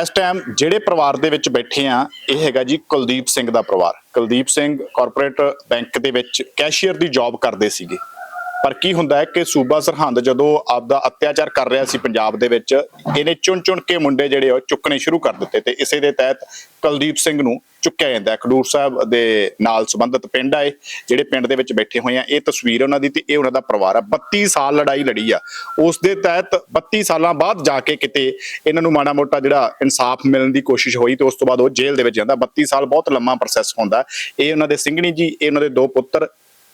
ਇਸ ਟਾਈਮ ਜਿਹੜੇ ਪਰਿਵਾਰ ਦੇ ਵਿੱਚ ਬੈਠੇ ਆ ਇਹ ਹੈਗਾ ਜੀ ਕੁਲਦੀਪ ਸਿੰਘ ਦਾ ਪਰਿਵਾਰ। ਕੁਲਦੀਪ ਸਿੰਘ ਕਾਰਪੋਰੇਟ ਬੈਂਕ ਦੇ ਵਿੱਚ ਕੈਸ਼ੀਅਰ ਦੀ ਜੌਬ ਕਰਦੇ ਸੀਗੇ। ਪਰ ਕੀ ਹੁੰਦਾ ਹੈ ਕਿ ਸੂਬਾ ਸਰਹੰਦ ਜਦੋਂ ਆਪਦਾ ਅਤਿਆਚਾਰ ਕਰ ਰਿਹਾ ਸੀ ਪੰਜਾਬ ਦੇ ਵਿੱਚ, ਇਹਨੇ ਚੁਣ ਚੁਣ ਕੇ ਮੁੰਡੇ ਜਿਹੜੇ ਉਹ ਚੁੱਕਣੇ ਸ਼ੁਰੂ ਕਰ ਦਿੱਤੇ ਤੇ ਇਸੇ ਦੇ ਤਹਿਤ ਕੁਲਦੀਪ ਸਿੰਘ ਨੂੰ ਚੁੱਕਿਆ ਜਾਂਦਾ ਹੈ। ਖਡੂਰ ਸਾਹਿਬ ਦੇ ਨਾਲ ਸੰਬੰਧਿਤ ਪਿੰਡ ਆਏ ਜਿਹੜੇ ਪਿੰਡ ਦੇ ਵਿੱਚ ਬੈਠੇ ਹੋਏ ਆ, ਇਹ ਤਸਵੀਰ ਉਹਨਾਂ ਦੀ ਤੇ ਇਹ ਉਹਨਾਂ ਦਾ ਪਰਿਵਾਰ ਆ। 32 ਸਾਲ ਲੜਾਈ ਲੜੀ ਆ। ਉਸ ਦੇ ਤਹਿਤ 32 ਸਾਲਾਂ ਬਾਅਦ ਜਾ ਕੇ ਕਿਤੇ ਇਹਨਾਂ ਨੂੰ ਮਾੜਾ ਮੋਟਾ ਜਿਹੜਾ ਇਨਸਾਫ ਮਿਲਣ ਦੀ ਕੋਸ਼ਿਸ਼ ਹੋਈ ਤੇ ਉਸ ਤੋਂ ਬਾਅਦ ਉਹ ਜੇਲ੍ਹ ਦੇ ਵਿੱਚ ਜਾਂਦਾ। 32 ਸਾਲ ਬਹੁਤ ਲੰਮਾ ਪ੍ਰੋਸੈਸ ਹੁੰਦਾ। ਇਹ ਉਹਨਾਂ ਦੇ ਸਿੰਘਣੀ ਜੀ, ਇਹ ਉਹਨਾਂ ਦੇ ਦੋ ਪੁੱਤਰ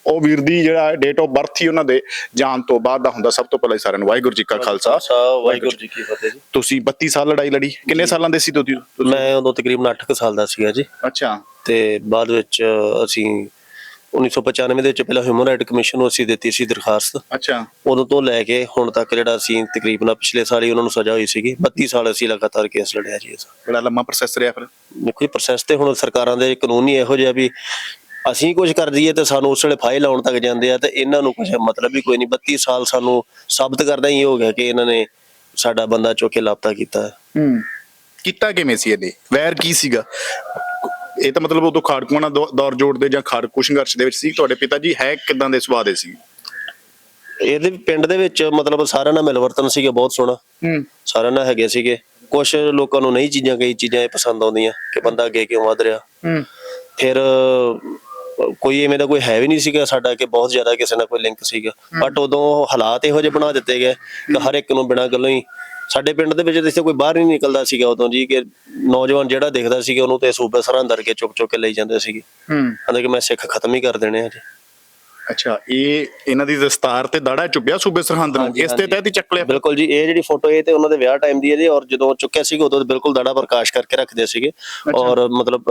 ਉਹ ਵੀਰ ਦੀ ਜਿਹੜਾ ਡੇਟ ਆਫ ਬਰਥ ਹੀ ਉਹਨਾਂ ਦੇ ਜਾਣ ਤੋਂ ਬਾਅਦ ਦਾ ਹੁੰਦਾ ਸਭ ਤੋਂ ਪਹਿਲਾਂ ਹੀ ਸਾਰਿਆਂ ਨੂੰ ਵਾਹਿਗੁਰੂ ਜੀ ਕਾ ਖਾਲਸਾ। ਵਾਹਿਗੁਰੂ ਜੀ ਕੀ ਫਤਿਹ ਜੀ। ਤੁਸੀਂ 32 ਸਾਲ ਲੜਾਈ ਲੜੀ ਕਿੰਨੇ ਸਾਲਾਂ ਦੇ ਸੀ ਤੁਸੀਂ? ਮੈਂ ਉਦੋਂ ਤਕਰੀਬਨ 8 ਕੁ ਸਾਲ ਦਾ ਸੀਗਾ ਜੀ। ਅੱਛਾ। ਤੇ ਬਾਅਦ ਵਿੱਚ ਅਸੀਂ 1995 ਦੇ ਵਿੱਚ ਪਹਿਲਾਂ ਹਿਊਮਨ ਰਾਈਟ ਕਮਿਸ਼ਨ ਨੂੰ ਅਸੀਂ ਦਿੱਤੀ ਸੀ ਦਰਖਾਸਤ। ਅੱਛਾ। ਉਦੋਂ ਤੋਂ ਲੈ ਕੇ ਹੁਣ ਤੱਕ ਜਿਹੜਾ ਅਸੀਂ ਤਕਰੀਬਨ ਪਿਛਲੇ ਸਾਲ ਹੀ ਉਹਨਾਂ ਨੂੰ ਸਜ਼ਾ ਹੋਈ ਸੀਗੀ 32 ਸਾਲ ਅਸੀਂ ਲਗਾਤਾਰ ਕੇਸ ਲੜਿਆ ਜੀ ਇਸ ਬੜਾ ਲੰਮਾ ਪ੍ਰੋਸੈਸ ਰਿਹਾ ਫਿਰ। ਦੇਖੋ ਪ੍ਰੋਸੈਸ ਤੇ ਹੁਣ ਸਰਕਾਰਾਂ ਦੇ ਕਾਨੂੰਨ ਹੀ ਇਹੋ ਜਿਹਾ ਵੀ ਅਸੀਂ ਕੁਝ ਕਰ ਦਈਏ ਤੇ ਸਾਨੂੰ ਉਸ ਵੇਲੇ ਫਾਈਲ ਆਉਣ ਤੱਕ ਜਾਂਦੇ ਆ ਤੇ ਇਹਨਾਂ ਨੂੰ ਕੁਝ ਮਤਲਬ ਵੀ ਕੋਈ ਨਹੀਂ। 32 ਸਾਲ ਸਾਨੂੰ ਸਾਬਤ ਕਰਦਾ ਹੀ ਹੋ ਗਿਆ ਕਿ ਇਹਨਾਂ ਨੇ ਸਾਡਾ ਬੰਦਾ ਚੁੱਕ ਕੇ ਲਾਪਤਾ ਕੀਤਾ। ਹੈ। ਹੂੰ ਕੀਤਾ ਕਿਵੇਂ ਸੀ ਇਹਨੇ ਵੈਰ ਕੀ ਸੀਗਾ? ਇਹ ਤਾਂ ਮਤਲਬ ਉਦੋਂ ਖਾੜਕੂਆਂ ਨਾਲ ਦੌ- ਦੌਰ ਜੋੜਦੇ ਜਾਂ ਖਾੜਕੂ ਸੰਘਰਸ਼ ਦੇ ਵਿੱਚ ਸੀ। ਤੁਹਾਡੇ ਪਿਤਾ ਜੀ ਹੈ ਕਿਦਾਂ ਦੇ ਸੁਭਾਅ ਦੇ ਸੀ? ਇਹਦੇ ਪਿੰਡ ਦੇ ਵਿੱਚ ਮਤਲਬ ਸਾਰਿਆਂ ਨਾਲ ਮਿਲਵਰਤਨ ਸੀਗੇ ਬਹੁਤ ਸੋਹਣਾ। ਹੂੰ। ਸਾਰਿਆਂ ਨਾਲ ਹੈਗੇ ਸੀਗੇ। ਕੁਝ ਲੋਕਾਂ ਨੂੰ ਨਹੀਂ ਚੀਜ਼ਾਂ ਕਈ ਚੀਜ਼ਾਂ ਇਹ ਪਸੰਦ ਆਉਂਦੀਆਂ ਕਿ ਬੰਦਾ ਅੱਗੇ ਕਿਉਂ ਵਧ ਰਿਹਾ। ਹੂੰ। ਫਿਰ ਕੋਈ ਐਵੇਂ ਦਾ ਕੋਈ ਹੈ ਵੀ ਨਹੀਂ ਸੀਗਾ ਸਾਡਾ ਕਿ ਬਹੁਤ ਜ਼ਿਆਦਾ ਕਿਸੇ ਨਾਲ ਕੋਈ ਲਿੰਕ ਸੀਗਾ। ਬਟ ਉਦੋਂ ਹਾਲਾਤ ਇਹੋ ਜਿਹੇ ਬਣਾ ਦਿੱਤੇ ਗਏ ਕਿ ਹਰ ਇੱਕ ਨੂੰ ਬਿਨਾਂ ਗੱਲੋਂ ਹੀ ਸਾਡੇ ਪਿੰਡ ਦੇ ਵਿੱਚ ਜਿੱਥੇ ਕੋਈ ਬਾਹਰ ਹੀ ਨਹੀਂ ਨਿਕਲਦਾ ਸੀਗਾ ਉਦੋਂ ਜੀ ਕਿ ਨੌਜਵਾਨ ਜਿਹੜਾ ਦਿਖਦਾ ਸੀਗਾ ਉਹਨੂੰ ਤੇ ਸੂਬੇ ਸਰਹੰਦਰ ਕੇ ਚੁੱਕ ਚੁੱਕ ਕੇ ਲਈ ਜਾਂਦੇ ਸੀਗੇ। ਹੂੰ ਕਹਿੰਦੇ ਕਿ ਮੈਂ ਸਿੱਖ ਖਤਮ ਹੀ ਕਰ ਦੇਣੇ ਆ ਜੀ। ਅੱਛਾ ਇਹ ਇਹਨਾਂ ਦੀ ਦਸਤਾਰ ਤੇ ਦਾੜਾ ਚੁੱਭਿਆ ਸੂਬੇ ਸਰਹੰਦ ਨੂੰ? ਹਾਂਜੀ, ਇਸ ਤੇ ਹਾਂਜੀ। ਤਹਿਤ ਹੀ ਚੱਕ ਲਿਆ? ਬਿਲਕੁਲ ਜੀ ਇਹ ਜਿਹੜੀ ਫੋਟੋ ਇਹ ਤੇ ਉਹਨਾਂ ਦੇ ਵਿਆਹ ਟਾਈਮ ਦੀ ਹੈ ਜੀ ਔਰ ਜਦੋਂ ਚੁੱਕਿਆ ਸੀਗਾ ਉਦੋਂ ਬਿਲਕੁਲ ਦਾੜਾ ਪ੍ਰਕਾਸ਼ ਕਰਕੇ ਰੱਖਦੇ ਸੀਗੇ। ਔਰ ਮਤਲਬ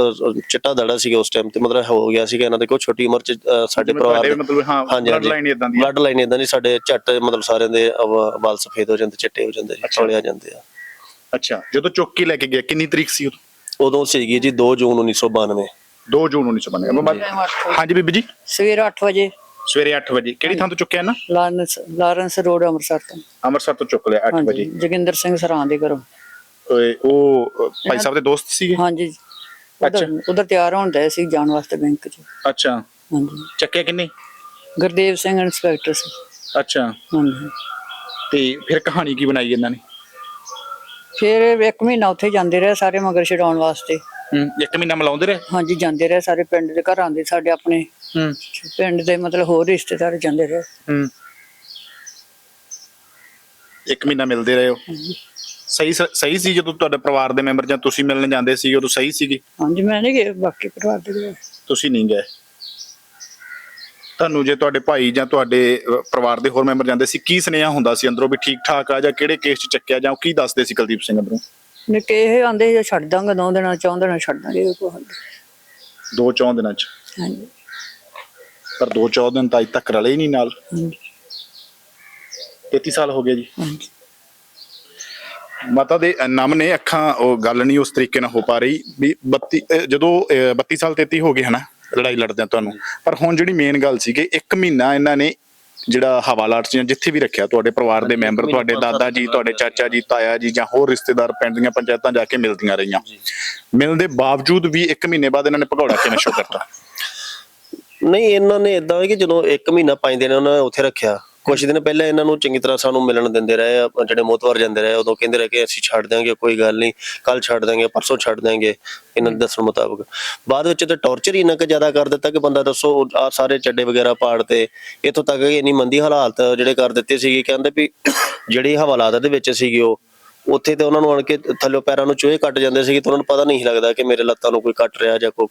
ਚਿੱਟਾ ਦਾੜਾ ਸੀਗਾ ਉਸ ਟਾਈਮ ਤੇ ਮਤਲਬ ਹੋ ਗਿਆ ਸੀਗਾ ਇਹਨਾਂ ਦੇ ਕੋਈ ਛੋਟੀ ਉਮਰ ਚ ਸਾਡੇ ਜਿਵੇਂ ਪਰਿਵਾਰ ਤੁਹਾਡੇ ਦੇ ਮਤਲਬ ਹਾਂ ਬਲੱਡ ਲਾਈਨ ਇਦਾਂ ਦੀ ਆ। ਬਲੱਡ ਲਾਈਨ ਇਦਾਂ ਦੀ ਸਾਡੇ ਝੱਟ ਮਤਲਬ ਸਾਰਿਆਂ ਦੇ ਅਵ- ਵਾਲ ਸਫੇਦ ਹੋ ਜਾਂਦੇ ਚਿੱਟੇ ਹੋ ਜਾਂਦੇ ਜੀ ਚੌਲੇ ਆ ਜਾਂਦੇ ਆ। ਅੱਛਾ ਜਦੋਂ ਚੁੱਕ ਕੇ ਲੈ ਕੇ ਗਿਆ ਕਿੰਨੀ ਤਰੀਕ ਸੀ ਉਦੋਂ? ਉਦੋਂ ਸੀਗੀ ਜੀ 2 ਜੂਨ 1992 2 ਜੂਨ 1992 ਹਾਂਜੀ। ਬੀਬੀ ਜੀ? ਸਵੇਰ 8 ਵਜੇ। ਸਵੇਰੇ 8 ਵਜੇ। ਕਿਹੜੀ ਥਾਂ ਤੋਂ ਚੁੱਕਿਆ ਨਾ ਲਾਰੈਂਸ ਲਾਰੈਂਸ ਰੋਡ ਅੰਮ੍ਰਿਤਸਰ ਤੋਂ। ਅੰਮ੍ਰਿਤਸਰ ਤੋਂ ਚੁੱਕ ਲਿਆ 8 ਹਾਂਜੀ ਵਜੇ। ਜੋਗਿੰਦਰ ਸਿੰਘ ਸਰਾਂ ਦੇ ਘਰੋਂ। ਓਏ, ਉਹ ਅ, ਭਾਈ ਸਾਹਿਬ ਦੇ ਦੋਸਤ ਸੀਗੇ? ਹਾਂਜੀ। ਉਧਰ ਉਧਰ ਤਿਆਰ ਹੋਣ ਡਏ ਸੀ ਜਾਣ ਵਾਸਤੇ ਬੈਂਕ 'ਚ। ਅੱਛਾ। ਹਾਂਜੀ। ਚੱਕਿਆ ਕਿੰਨੇ? ਗੁਰਦੇਵ ਸਿੰਘ ਇੰਸਪੈਕਟਰ ਸੀ। ਅੱਛਾ। ਹਾਂਜੀ। ਤੇ ਫਿਰ ਕਹਾਣੀ ਕੀ ਬਣਾਈ ਇਹਨਾਂ ਨੇ? ਫਿਰ ਇੱਕ ਮਹੀਨਾ ਉੱਥੇ ਜਾਂਦੇ ਰਹੇ ਸਾਰੇ ਮਗਰ ਛਡਾਉਣ ਵਾਸਤੇ। ਹੂੰ ਇੱਕ ਮਹੀਨਾ ਮਲਾਉਂਦੇ ਰਹੇ? ਹਾਂਜੀ ਜਾਂਦੇ ਰਹੇ ਸਾਰੇ ਪਿੰਡ ਦੇ ਘਰਾਂ ਦੇ ਸਾਡੇ ਆਪਣੇ ਹੂੰ। ਪਿੰਡ ਦੇ ਮਤਲਬ ਹੋਰ ਰਿਸ਼ਤੇਦਾਰ ਜਾਂਦੇ ਰਹੇ। ਹੂੰ। ਇੱਕ ਮਹੀਨਾ ਮਿਲਦੇ ਰਹੇ ਹੋ। ਸਹੀ ਸਹੀ ਸੀ ਜਦੋਂ ਤੁਹਾਡੇ ਪਰਿਵਾਰ ਦੇ ਮੈਂਬਰ ਜਾਂ ਤੁਸੀਂ ਮਿਲਣ ਜਾਂਦੇ ਸੀ ਉਦੋਂ ਸਹੀ ਸੀਗੇ? ਹਾਂਜੀ ਮੈਂ ਨਹੀਂ ਗਏ ਬਾਕੀ ਪਰਿਵਾਰ ਦੇ ਗਏ। ਤੁਸੀਂ ਨਹੀਂ ਗਏ। ਤੁਹਾਨੂੰ ਜੇ ਤੁਹਾਡੇ ਭਾਈ ਜਾਂ ਤੁਹਾਡੇ ਪਰਿਵਾਰ ਦੇ ਹੋਰ ਮੈਂਬਰ ਜਾਂਦੇ ਸੀ ਕੀ ਸੁਨੇਹਾ ਹੁੰਦਾ ਸੀ ਅੰਦਰੋਂ ਵੀ ਠੀਕ ਠਾਕ ਆ ਜਾਂ ਕਿਹੜੇ ਕੇਸ 'ਚ ਚੱਕਿਆ ਜਾਂ ਉਹ ਕੀ ਦੱਸਦੇ ਸੀ ਕੁਲਦੀਪ ਸਿੰਘ ਅੰਦਰੋਂ? ਨਿੱਕੇ ਇਹ ਆਂਦੇ ਸੀ ਛੱਡ ਦਾਂਗਾ ਦੋ ਦਿਨਾਂ ਚੌਂ ਦਿਨਾਂ ਛੱਡ ਦਾਂਗੇ ਦੋ ਚੌਂ ਦਿਨਾਂ 'ਚ। ਹਾਂਜੀ। ਪਰ ਦੋ ਚੌਂ ਦਿਨ ਤਾਂ ਅਜੇ ਤੱਕ ਰਲੇ ਹੀ ਨਹੀਂ ਨਾਲ। ਹਾਂਜੀ। 33 ਸਾਲ ਹੋ ਗਏ ਜੀ। ਹਾਂਜੀ। ਮਾਤਾ ਦੇ ਨਮ ਨੇ ਅੱਖਾਂ ਉਹ ਗੱਲ ਨਹੀਂ ਉਸ ਤਰੀਕੇ ਨਾਲ ਹੋ ਪਾ ਰਹੀ ਵੀ 32 ਅਹ ਜਦੋਂ ਅਹ 32 ਸਾਲ 33 ਹੋ ਗਏ ਹਨਾ ਲੜਾਈ ਲੜਦਿਆਂ ਤੁਹਾਨੂੰ। ਪਰ ਹੁਣ ਜਿਹੜੀ ਮੇਨ ਗੱਲ ਸੀ ਕਿ ਇੱਕ ਮਹੀਨਾ ਇਹਨਾਂ ਨੇ ਜਿਹੜਾ ਹਵਾਲਾਟ ਜਾਂ ਜਿੱਥੇ ਵੀ ਰੱਖਿਆ ਤੁਹਾਡੇ ਪਰਿਵਾਰ ਦੇ ਮੈਂਬਰ ਤੁਹਾਡੇ ਦਾਦਾ ਜੀ ਤੁਹਾਡੇ ਚਾਚਾ ਜੀ ਤਾਇਆ ਜੀ ਜਾਂ ਹੋਰ ਰਿਸ਼ਤੇਦਾਰ ਪਿੰਡ ਦੀਆਂ ਪੰਚਾਇਤਾਂ ਜਾ ਕੇ ਮਿਲਦੀਆਂ ਰਹੀਆਂ। ਮਿਲਣ ਦੇ ਬਾਵਜੂਦ ਵੀ ਇੱਕ ਮਹੀਨੇ ਬਾਅਦ ਇਹਨਾਂ ਨੇ ਭਗੌੜਾ ਕਿਵੇਂ ਸ਼ੋ ਕਰਤਾ? ਨਹੀਂ ਇਹਨਾਂ ਨੇ ਇਦਾਂ ਕਿ ਜਦੋਂ 1 ਮਹੀਨਾ 5 ਦਿਨ ਉਹਨਾਂ ਨੇ ਉੱਥੇ ਰੱਖਿਆ ਕੁਝ ਦਿਨ ਪਹਿਲਾਂ ਇਹਨਾਂ ਨੂੰ ਚੰਗੀ ਤਰ੍ਹਾਂ ਸਾਨੂੰ ਮਿਲਣ ਦਿੰਦੇ ਰਹੇ ਆ, ਜਿਹੜੇ ਮੋਤਵਰ ਜਾਂਦੇ ਰਹੇ ਉਦੋਂ ਕਹਿੰਦੇ ਰਹੇ ਕਿ ਅਸੀਂ ਛੱਡ ਦਾਂਗੇ ਕੋਈ ਗੱਲ ਨਹੀਂ ਕੱਲ ਛੱਡ ਦਾਂਗੇ ਪਰਸੋਂ ਛੱਡ ਦਾਂਗੇ ਇਹਨਾਂ ਦੇ ਦੱਸਣ ਮੁਤਾਬਕ। ਬਾਅਦ ਵਿੱਚ ਤਾਂ ਟੌਰਚਰ ਹੀ ਇੰਨਾ ਕੁ ਜ਼ਿਆਦਾ ਕਰ ਦਿੱਤਾ ਕਿ ਬੰਦਾ ਦੱਸੋ ਆ ਸਾਰੇ ਚੱਡੇ ਵਗੈਰਾ ਪਾੜ ਤੇ ਇੱਥੋਂ ਤੱਕ ਕਿ ਇੰਨੀ ਮੰਦੀ ਹਾਲਾਤ ਜਿਹੜੇ ਕਰ ਦਿੱਤੇ ਸੀਗੇ ਕਹਿੰਦੇ ਵੀ ਜਿਹੜੀ ਹਵਾਲਾਤ ਦੇ ਵਿੱਚ ਸੀਗੀ ਉਹ ਉੱਥੇ ਤੇ ਉਹਨਾਂ ਨੂੰ ਆਣ ਕੇ ਥੱਲੇ ਪੈਰਾਂ ਨੂੰ ਚੂਹੇ ਕੱਟ ਜਾਂਦੇ ਸੀਗੇ ਤੇ ਉਹਨਾਂ ਨੂੰ ਪਤਾ ਨਹੀਂ ਲੱਗਦਾ ਕਿ ਮੇਰੇ ਲੱਤਾਂ ਨੂੰ ਕੋਈ ਕੱਟ ਰਿਹਾ ਜਾਂ ਕੋਈ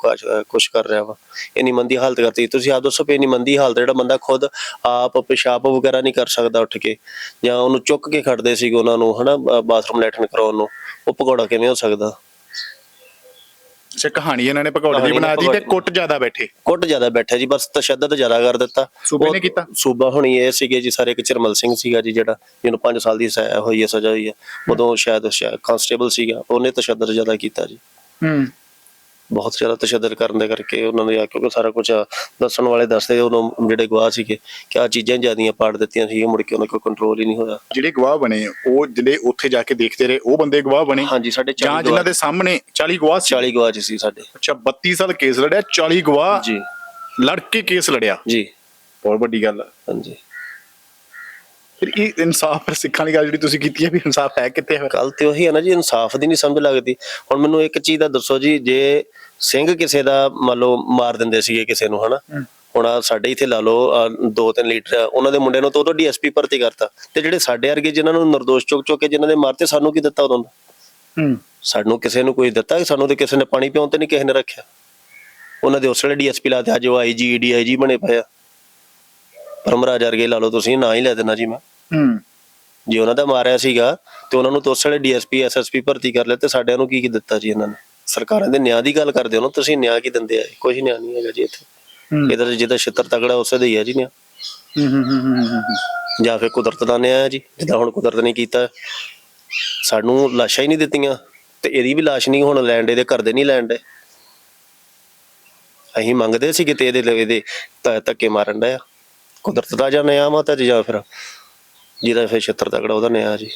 ਕੁਛ- ਕਰ ਰਿਹਾ ਵਾ। ਇੰਨੀ ਮੰਦੀ ਹਾਲਤ ਕਰਤੀ ਤੁਸੀਂ ਆਪ ਦੱਸੋ ਵੀ ਇੰਨੀ ਮੰਦੀ ਹਾਲਤ, ਜਿਹੜਾ ਬੰਦਾ ਖੁਦ ਆਪ ਪਿਸ਼ਾਬ ਵਗੈਰਾ ਨਹੀਂ ਕਰ ਸਕਦਾ ਉੱਠ ਕੇ ਜਾਂ ਉਹਨੂੰ ਚੁੱਕ ਕੇ ਖੜਦੇ ਸੀਗੇ ਉਹਨਾਂ ਨੂੰ, ਹਨਾ ਬਾਥਰੂਮ ਲੈਟਰਨ ਕਰਾਉਣ ਨੂੰ, ਉਹ ਪਕੌੜਾ ਕਿਵੇਂ ਹੋ ਸਕਦਾ? ਅੱਛਾ ਕਹਾਣੀ ਇਹਨਾਂ ਨੇ ਭਗੌੜੇ ਦੀ ਕਹਾਣੀ ਬਣਾ ਦਿੱਤੀ ਤੇ ਕੁੱਟ ਜ਼ਿਆਦਾ ਬੈਠੇ। ਕੁੱਟ ਜ਼ਿਆਦਾ ਬੈਠਾ ਜੀ ਬਸ ਤਸ਼ੱਦਦ ਜ਼ਿਆਦਾ ਕਰ ਦਿੱਤਾ। ਸੂਬੇ ਨੇ ਕੀਤਾ? ਸੂਬਾ ਹੁਣੀ ਇਹ ਸੀਗੇ ਜੀ ਸਾਰੇ ਇੱਕ ਚਰਮਲ ਸਿੰਘ ਸੀਗਾ ਜੀ ਜਿਹੜਾ ਜਿਹਨੂੰ 5 ਸਾਲ ਦੀ ਸਜ਼ਾ ਹੋਈ ਹੈ ਸਜ਼ਾ ਹੋਈ ਹੈ। ਉਦੋਂ ਸ਼ਾਇਦ ਕਨਸਟੇਬਲ ਸੀਗਾ ਉਹਨੇ ਤਸ਼ੱਦਦ ਜ਼ਿਆਦਾ ਕੀਤਾ ਜੀ। ਹੂੰ। ਬਹੁਤ ਜ਼ਿਆਦਾ ਤਸ਼ੱਦਦ ਕਰਨ ਦੇ ਕਰਕੇ ਉਹਨਾਂ ਨੇ ਆ ਕਿਉਂਕਿ ਸਾਰਾ ਕੁਝ ਦੱਸਣ ਵਾਲੇ ਦੱਸਦੇ ਉਦੋਂ ਜਿਹੜੇ ਗਵਾਹ ਸੀਗੇ ਕਿ ਆ ਚੀਜ਼ਾਂ ਜਿਆਦੀਆਂ ਪਾੜ ਦਿੱਤੀਆਂ ਸੀ ਮੁੜ ਕੇ ਉਹਨਾਂ ਕੋਲ ਕੰਟਰੋਲ ਹੀ ਨਹੀਂ ਹੋਇਆ। ਜਿਹੜੇ ਗਵਾਹ ਬਣੇ ਉਹ ਜਿਹੜੇ ਉੱਥੇ ਜਾ ਕੇ ਦੇਖਦੇ ਰਹੇ ਉਹ ਬੰਦੇ ਗਵਾਹ ਬਣੇ? ਹਾਂਜੀ ਸਾਡੇ ਜਾਂ 40 ਜਿਨ੍ਹਾਂ ਦੇ ਸਾਹਮਣੇ 40 ਗਵਾਹ ਸੀ? 40 ਗਵਾਹ ਸੀ ਸਾਡੇ। ਅੱਛਾ 32 ਸਾਲ ਕੇਸ ਲੜਿਆ 40 ਗਵਾਹ ਜੀ। ਲੜ ਕੇ ਕੇਸ ਲੜਿਆ? ਜੀ। ਬਹੁਤ ਵੱਡੀ ਗੱਲ ਹਾਂਜੀ। ਫਿਰ ਇਹ ਇਨਸਾਫ ਫਿਰ ਸਿੱਖਾਂ ਦੀ ਗੱਲ ਜਿਹੜੀ ਤੁਸੀਂ ਕੀਤੀ ਹੈ ਵੀ ਇਨਸਾਫ ਹੈ ਕਿੱਥੇ ਫਿਰ? ਗੱਲ ਤੇ ਉਹੀ ਹੈ ਨਾ ਜੀ ਇਨਸਾਫ ਦੀ ਨਹੀਂ ਸਮਝ ਲੱਗਦੀ। ਹੁਣ ਮੈਨੂੰ ਇੱਕ ਚੀਜ਼ ਦਾ ਦੱਸੋ ਜੀ ਜੇ ਸਿੰਘ ਕਿਸੇ ਦਾ ਮੰਨ ਲਓ ਮਾਰ ਦਿੰਦੇ ਸੀਗੇ ਕਿਸੇ ਨੂੰ ਹਨਾ? ਹੁਣ ਸਾਡੇ ਇੱਥੇ ਲਾ ਲਓ ਦੋ ਤਿੰਨ ਲੀਟਰ ਉਹਨਾਂ ਦੇ ਮੁੰਡੇ ਨੂੰ ਤਾਂ ਉਦੋਂ ਡੀਐਸਪੀ ਭਰਤੀ ਕਰਤਾ। ਤੇ ਜਿਹੜੇ ਸਾਡੇ ਵਰਗੇ ਜਿਨ੍ਹਾਂ ਨੂੰ ਨਿਰਦੋਸ਼ ਚੁੱਕ ਚੁੱਕ ਕੇ ਜਿਨ੍ਹਾਂ ਦੇ ਮਾਰਤੇ ਸਾਨੂੰ ਕੀ ਦਿੱਤਾ ਉਦੋਂ ਹੂੰ। ਸਾਨੂੰ ਕਿਸੇ ਨੂੰ ਕੋਈ ਦਿੱਤਾ ਸਾਨੂੰ ਤੇ ਕਿਸੇ ਨੇ ਪਾਣੀ ਪਿਉਣ ਤੇ ਨਹੀਂ ਕਿਸੇ ਨੇ ਰੱਖਿਆ? ਉਹਨਾਂ ਦੇ ਉਸ ਵੇਲੇ ਡੀਐਸਪੀ ਲਾਤੇ ਅੱਜ ਉਹ ਆਈਜੀ ਡੀਆਈਜੀ ਬਣੇ ਪਏ ਆ। ਪਰਮਰਾਜ ਵਰਗੇ ਲਾ ਲਓ ਤੁਸੀਂ ਨਾਂ ਹੀ ਲੈ ਦੇਣਾ ਜੀ ਮੈਂ। ਹੂੰ। ਜੇ ਉਹਨਾਂ ਦਾ ਮਾਰਿਆ ਸੀਗਾ ਤੇ ਉਹਨਾਂ ਨੂੰ ਤਾਂ ਉਸ ਵੇਲੇ ਡੀਐਸਪੀ ਐਸਐਸਪੀ ਭਰਤੀ ਕਰ ਲਿਆ ਤੇ ਸਾਡਿਆਂ ਨੂੰ ਕੀ ਕੀ ਦਿੱਤਾ ਜੀ ਇਹਨਾਂ ਨੇ? ਸਰਕਾਰਾਂ ਦੇ ਨਿਆਂ ਦੀ ਗੱਲ ਕਰਦੇ ਹੋ ਨਾ ਤੁਸੀਂ ਨਿਆਂ ਕੀ ਦਿੰਦੇ ਆ? ਕੋਈ ਨਿਆਂ ਨਹੀਂ ਹੈਗਾ ਜੀ ਇੱਥੇ। ਇਹਦਾ ਜਿਹਦਾ ਛਿੱਤਰ ਤਗੜਾ ਉਸੇ ਦਾ ਹੀ ਆ ਜੀ ਨਿਆਂ। ਹੂੰ ਹੂੰ ਹੂੰ ਹੂੰ, ਹੂੰ ਜਾਂ ਫਿਰ ਕੁਦਰਤ ਦਾ ਨਿਆਂ ਹੈ ਜੀ ਜਿੱਦਾਂ ਹੁਣ ਕੁਦਰਤ ਨੇ ਕੀਤਾ। ਸਾਨੂੰ ਲਾਸ਼ਾਂ ਹੀ ਨਹੀਂ ਦਿੱਤੀਆਂ ਤੇ ਇਹਦੀ ਵੀ ਲਾਸ਼ ਨਹੀਂ ਹੁਣ ਲੈਣ ਦੇ ਘਰ ਦੇ ਨਹੀਂ ਲੈਣ ਦੇ। ਅਸੀਂ ਮੰਗਦੇ ਸੀ ਕਿਤੇ ਇਹਦੇ ਲਵੇ ਦੇ ਧੱਕੇ ਮਾਰਨ ਦਾ ਕੁਦਰਤ ਦਾ ਜਾਂ ਨਿਆਂ ਮਾਤਾ ਜੀ ਜਾਂ ਫਿਰ ਜਿਹਦਾ ਫਿਰ ਛਿੱਤਰ ਤਗੜਾ ਉਹਦਾ ਨਿਆਂ ਜੀ।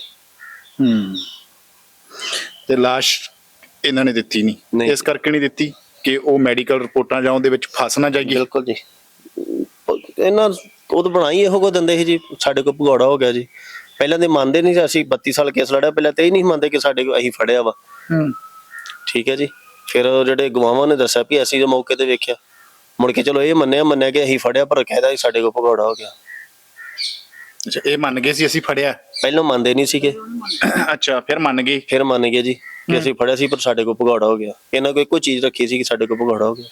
ਹੂੰ। ਤੇ ਲਾਸ਼ ਇਹਨਾਂ ਨੇ ਦਿੱਤੀ ਨਹੀਂ। ਨਹੀਂ। ਇਸ ਕਰਕੇ ਨਹੀਂ ਦਿੱਤੀ ਕਿ ਉਹ ਮੈਡੀਕਲ ਰਿਪੋਰਟਾਂ ਜਾਂ ਉਹਦੇ ਵਿੱਚ ਫਸ ਨਾ ਜਾਈਏ। ਬਿਲਕੁਲ ਜੀ। ਇਹਨਾਂ ਉਹ ਤਾਂ ਬਣਾਈ ਇਹੋ ਕੋ ਦਿੰਦੇ ਸੀ ਜੀ ਸਾਡੇ ਕੋਲ ਭਗੌੜਾ ਹੋ ਗਿਆ ਜੀ। ਪਹਿਲਾਂ ਤੇ ਮੰਨਦੇ ਨਹੀਂ ਸੀ ਅਸੀਂ 32 ਸਾਲ ਕੇਸ ਲੜਿਆ ਪਹਿਲਾਂ ਤੇ ਹੀ ਨਹੀਂ ਮੰਨਦੇ ਕਿ ਸਾਡੇ ਕੋਲ ਅਸੀਂ ਫੜਿਆ ਵਾ। ਹੂੰ। ਠੀਕ ਹੈ ਜੀ। ਫਿਰ ਉਹ ਜਿਹੜੇ ਗਵਾਹਾਂ ਨੇ ਦੱਸਿਆ ਵੀ ਅਸੀਂ ਜੋ ਮੌਕੇ ਤੇ ਵੇਖਿਆ ਮੁੜ ਕੇ ਚਲੋ ਇਹ ਮੰਨਿਆ ਮੰਨਿਆ ਕਿ ਅਸੀਂ ਫੜਿਆ ਪਰ ਕਹਿਦਾ ਸਾਡੇ ਕੋਲ ਭਗੌੜਾ ਹੋ ਗਿਆ। ਅੱਛਾ ਇਹ ਮੰਨ ਗਏ ਸੀ ਅਸੀਂ ਫੜਿਆ। ਪਹਿਲਾਂ ਮੰਨਦੇ ਨਹੀਂ ਸੀਗੇ। ਅੱਛਾ ਫਿਰ ਮੰਨ ਗਏ। ਫਿਰ ਮੰਨ ਗਏ ਜੀ ਕਿ ਅਸੀਂ ਫੜਿਆ ਸੀ ਪਰ ਸਾਡੇ ਕੋਲ ਭਗੌੜਾ ਹੋ ਗਿਆ। ਇਹਨਾਂ ਕੋਈ ਇੱਕੋ ਚੀਜ਼ ਰੱਖੀ ਸੀ ਕਿ ਸਾਡੇ ਕੋਲ ਭਗੌੜਾ ਹੋ ਗਿਆ।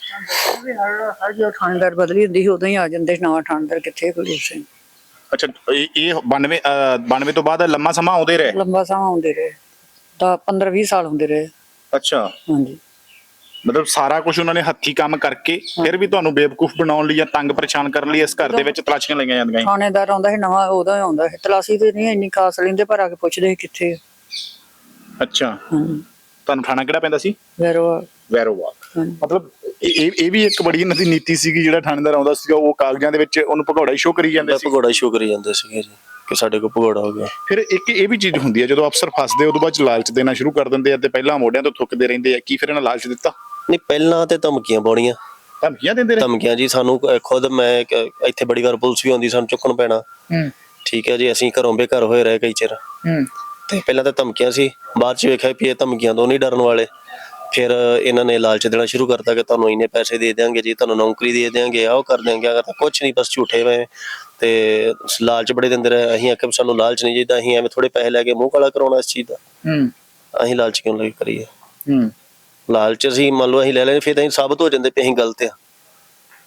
ਹਰ ਜੋ ਥਾਣੇਦਾਰ ਬਦਲੀ ਹੁੰਦੀ ਸੀ ਉਦੋਂ ਹੀ ਆ ਜਾਂਦੇ ਸੀ ਨਵਾਂ ਥਾਣੇਦਾਰ ਕਿੱਥੇ ਕੁਲਦੀਪ ਸਿੰਘ ਅੱਛਾ ਇਹ ਇਹ 92 ਅਹ 92 ਤੋਂ ਬਾਅਦ ਲੰਮਾ ਸਮਾਂ ਆਉਂਦੇ ਰਹੇ? ਲੰਬਾ ਸਮਾਂ ਹੁੰਦੇ ਰਹੇ। ਤਾਂ 15 20 ਸਾਲ ਹੁੰਦੇ ਰਹੇ। ਅੱਛਾ। ਹਾਂਜੀ। ਮਤਲਬ ਸਾਰਾ ਕੁਝ ਉਹਨਾਂ ਨੇ ਹੱਥੀ ਕੰਮ ਕਰਕੇ ਫਿਰ ਵੀ ਤੁਹਾਨੂੰ ਬੇਵਕੂਫ ਬਣਾਉਣ ਲਈ ਜਾਂ ਤੰਗ ਪਰੇਸ਼ਾਨ ਕਰਨ ਲਈ ਇਸ ਘਰ ਦੇ ਵਿੱਚ ਤਲਾਸ਼ੀਆਂ ਲਈਆਂ ਜਾਂਦੀਆਂ ਸੀ। ਥਾਣੇਦਾਰ ਆਉਂਦਾ ਸੀ ਨਵਾਂ ਉਦੋਂ ਹੀ ਆਉਂਦਾ ਸੀ। ਤਲਾਸੀ ਤੇ ਨਹੀਂ ਇੰਨੀ ਖਾਸ ਲੈਂਦੇ ਪਰ ਆ ਕੇ ਪੁੱਛਦੇ ਸੀ ਕਿੱਥੇ। ਅੱਛਾ। ਤੁਹਾਨੂੰ ਥਾਣਾ ਕਿਹੜਾ ਪੈਂਦਾ ਸੀ? ਵੈਰੋਵਾਲ। ਹਾਂਜੀ। ਮਤਲਬ ਇਹ ਇਹ- ਵੀ ਇੱਕ ਬੜੀ ਇਹਨਾਂ ਦੀ ਨੀਤੀ ਸੀਗੀ ਜਿਹੜਾ ਥਾਣੇਦਾਰ ਆਉਂਦਾ ਸੀਗਾ ਉਹ ਕਾਗਜ਼ਾਂ ਦੇ ਵਿੱਚ ਉਹਨੂੰ ਭਗੌੜਾ ਹੀ ਸ਼ੋ ਕਰੀ ਜਾਂਦੇ ਸੀ। ਭਗੌੜਾ ਸ਼ੁਕਰ ਕਰੀ ਜਾਂਦੇ ਸੀਗੇ ਜੀ ਕਿ ਸਾਡੇ ਕੋਲ ਭਗੌੜਾ ਹੋ ਗਿਆ। ਫਿਰ ਇੱਕ ਇਹ ਵੀ ਚੀਜ਼ ਹੁੰਦੀ ਹੈ ਜਦੋਂ ਅਫਸਰ ਫਸਦੇ ਉਦੋਂ ਬਾਅਦ ਚ ਲਾਲਚ ਦੇਣਾ ਸ਼ੁਰੂ ਕਰ ਦਿੰਦੇ ਆ ਤੇ ਪਹਿਲਾਂ ਮੋਢਿਆਂ ਤੋਂ ਥੁੱਕਦੇ ਰਹਿੰਦੇ ਆ। ਕੀ ਫਿਰ ਇਹਨਾਂ ਲਾਲਚ ਦਿੱਤਾ? ਨਹੀਂ ਪਹਿਲਾਂ ਤੇ ਧਮਕੀਆਂ ਪਾਉਣੀਆਂ। ਧਮਕੀਆਂ ਦਿੰਦੇ ਰਹੇ? ਧਮਕੀਆਂ ਜੀ ਸਾਨੂੰ ਖੁਦ ਮੈਂ ਇੱਥੇ ਬੜੀ ਵਾਰ ਪੁਲਿਸ ਵੀ ਆਉਂਦੀ ਸਾਨੂੰ ਚੁੱਕਣ ਪੈਣਾ। ਹੂੰ। ਠੀਕ ਹੈ ਜੀ ਅਸੀਂ ਘਰੋਂ ਬੇਘਰ ਹੋਏ ਰਹੇ ਕਈ ਚਿਰ। ਹੂੰ। ਤੇ ਪਹਿਲਾਂ ਤਾਂ ਧਮਕੀਆਂ ਸੀ ਬਾਅਦ ਚ ਵੇਖਿਆ ਵੀ ਇਹ ਧਮਕੀਆਂ ਤੋਂ ਨਹੀਂ ਡਰਨ ਵਾਲੇ। ਫਿਰ ਇਹਨਾਂ ਨੇ ਲਾਲਚ ਦੇਣਾ ਸ਼ੁਰੂ ਕਰਤਾ ਕਿ ਤੁਹਾਨੂੰ ਇੰਨੇ ਪੈਸੇ ਦੇ ਦਿਆਂਗੇ ਜੀ ਤੁਹਾਨੂੰ ਨੌਕਰੀ ਦੇ ਦਿਆਂਗੇ ਆਹ ਉਹ ਕਰ ਦਿਆਂਗੇ ਅਗਰ ਤਾਂ ਕੁਝ ਨਹੀਂ ਬਸ ਝੂਠੇ ਵੇ ਤੇ ਲਾਲਚ ਬੜੇ ਦਿੰਦੇ ਰਹੇ ਅਸੀਂ ਆਖਿਆ ਵੀ ਸਾਨੂੰ ਲਾਲਚ ਨਹੀਂ ਚਾਹੀਦਾ ਅਸੀਂ ਐਵੇਂ ਥੋੜੇ ਪੈਸੇ ਲੈ ਕੇ ਮੂੰਹ ਕਾਲਾ ਕਰਾਉਣਾ ਇਸ ਚੀਜ਼ ਦਾ। ਹੂੰ। ਅਸੀਂ ਲਾਲਚ ਕਿਉਂ ਲੈ ਕੇ ਕਰੀਏ? ਹੂੰ। ਲਾਲਚ ਅਸੀਂ ਮੰਨ ਲਓ ਅਸੀਂ ਲੈ ਲੈਣੇ ਫਿਰ ਤਾਂ ਅਸੀਂ ਸਾਬਤ ਹੋ ਜਾਂਦੇ ਅਸੀਂ ਗਲਤ ਆ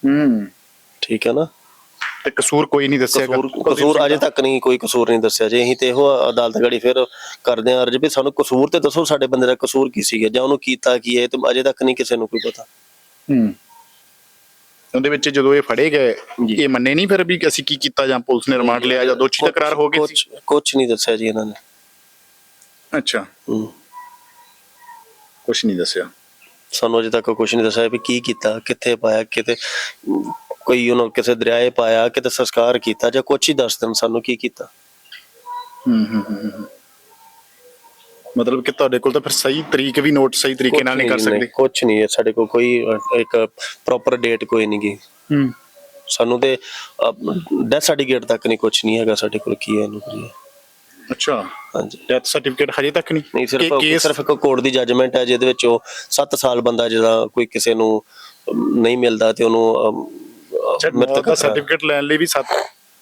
ਹੂੰ। ਠੀਕ ਹੈ ਨਾ? ਤੇ ਕਸੂਰ ਕੋਈ ਨਹੀਂ ਦੱਸਿਆ ਕਸੂਰ ਕਸੂਰ ਅਜੇ ਤੱਕ ਨਹੀਂ ਕੋਈ ਕਸੂਰ ਨਹੀਂ ਦੱਸਿਆ ਜੀ। ਅਸੀਂ ਤੇ ਇਹੋ ਅਦਾਲਤ ਗੜੀ ਫਿਰ ਕਰਦੇ ਹਾਂ ਅਰਜ ਵੀ ਸਾਨੂੰ ਕਸੂਰ ਤੇ ਦੱਸੋ ਸਾਡੇ ਬੰਦੇ ਦਾ ਕਸੂਰ ਕੀ ਸੀਗਾ ਜਾਂ ਉਹਨੂੰ ਕੀਤਾ ਕੀ ਹੈ ਤੇ ਅਜੇ ਤੱਕ ਨਹੀਂ ਕਿਸੇ ਨੂੰ ਕੋਈ ਪਤਾ। ਹੂੰ। ਉਹਦੇ ਵਿੱਚ ਜਦੋਂ ਇਹ ਫੜੇ ਗਏ। ਇਹ ਮੰਨੇ ਨਹੀਂ ਫਿਰ ਵੀ ਕਿ ਅਸੀਂ ਕੀ ਕੀਤਾ ਜਾਂ ਪੁਲਿਸ ਨੇ ਰਿਮਾਂਡ ਲਿਆ ਜਾਂ ਦੋਸ਼ੀ ਦਾ ਕਰਾਰ ਹੋ ਗਿਆ ਸੀ? ਕੁਛ ਨਹੀਂ ਦੱਸਿਆ ਜੀ ਇਹਨਾਂ ਨੇ। ਅੱਛਾ। ਹੂੰ। ਕੁਝ ਨਹੀਂ ਦੱਸਿਆ। ਸਾਨੂੰ ਅਜੇ ਤੱਕ ਕੁਛ ਨਹੀਂ ਦੱਸਿਆ ਵੀ ਕੀ ਕੀਤਾ ਕਿੱਥੇ ਪਾਇਆ ਕਿਤੇ ਕੋਈ ਉਹਨੂੰ ਕਿਸੇ ਦਰਿਆਏ ਪਾਇਆ ਕਿਤੇ ਸੰਸਕਾਰ ਕੀਤਾ ਜਾਂ ਕੁਛ ਹੀ ਦੱਸ ਦੇਣ ਸਾਨੂੰ ਕੀ ਕੀਤਾ। ਹੂੰ ਹੂੰ ਹੂੰ, ਹੂੰ। ਮਤਲਬ ਕਿ ਤੁਹਾਡੇ ਕੋਲ ਤਾਂ ਫਿਰ ਸਹੀ ਤਰੀਕ ਵੀ ਨੋਟ ਸਹੀ ਤਰੀਕੇ ਨਾਲ ਨਹੀਂ ਕਰ ਸਕਦੇ। ਕੁਛ ਨਹੀਂ ਹੈ ਸਾਡੇ ਕੋਲ ਕੋਈ ਇੱਕ ਪ੍ਰੋਪਰ ਡੇਟ ਕੋਈ ਨਹੀਂ ਗਈ ਹੂੰ। ਸਾਨੂੰ ਤੇ ਡੈਥ ਸਰਟੀਫਿਕੇਟ ਤੱਕ ਨਹੀਂ ਕੁਛ ਨਹੀਂ ਹੈਗਾ ਸਾਡੇ ਕੋਲ ਕੀ ਹੈ ਇਹਨੂੰ। ਕਰੀਏ ਅੱਛਾ। ਹਾਂਜੀ। ਡੈਥ ਸਰਟੀਫਿਕੇਟ ਹਜੇ ਤੱਕ ਨਹੀਂ? ਨਹੀਂ ਸਿਰਫ ਕੇਸ ਸਿਰਫ ਇੱਕ ਕੋਰਟ ਦੀ ਜੱਜਮੈਂਟ ਹੈ ਜਿਹਦੇ ਵਿੱਚ ਉਹ 7 ਸਾਲ ਬੰਦਾ ਜਿਹੜਾ ਕੋਈ ਕਿਸੇ ਨੂੰ ਅਮ, ਨਹੀਂ ਮਿਲਦਾ ਤੇ ਉਹਨੂੰ ਅਮ, ਦਾ ਸਰਟੀਫਿਕੇਟ ਲੈਣ ਲਈ ਵੀ 7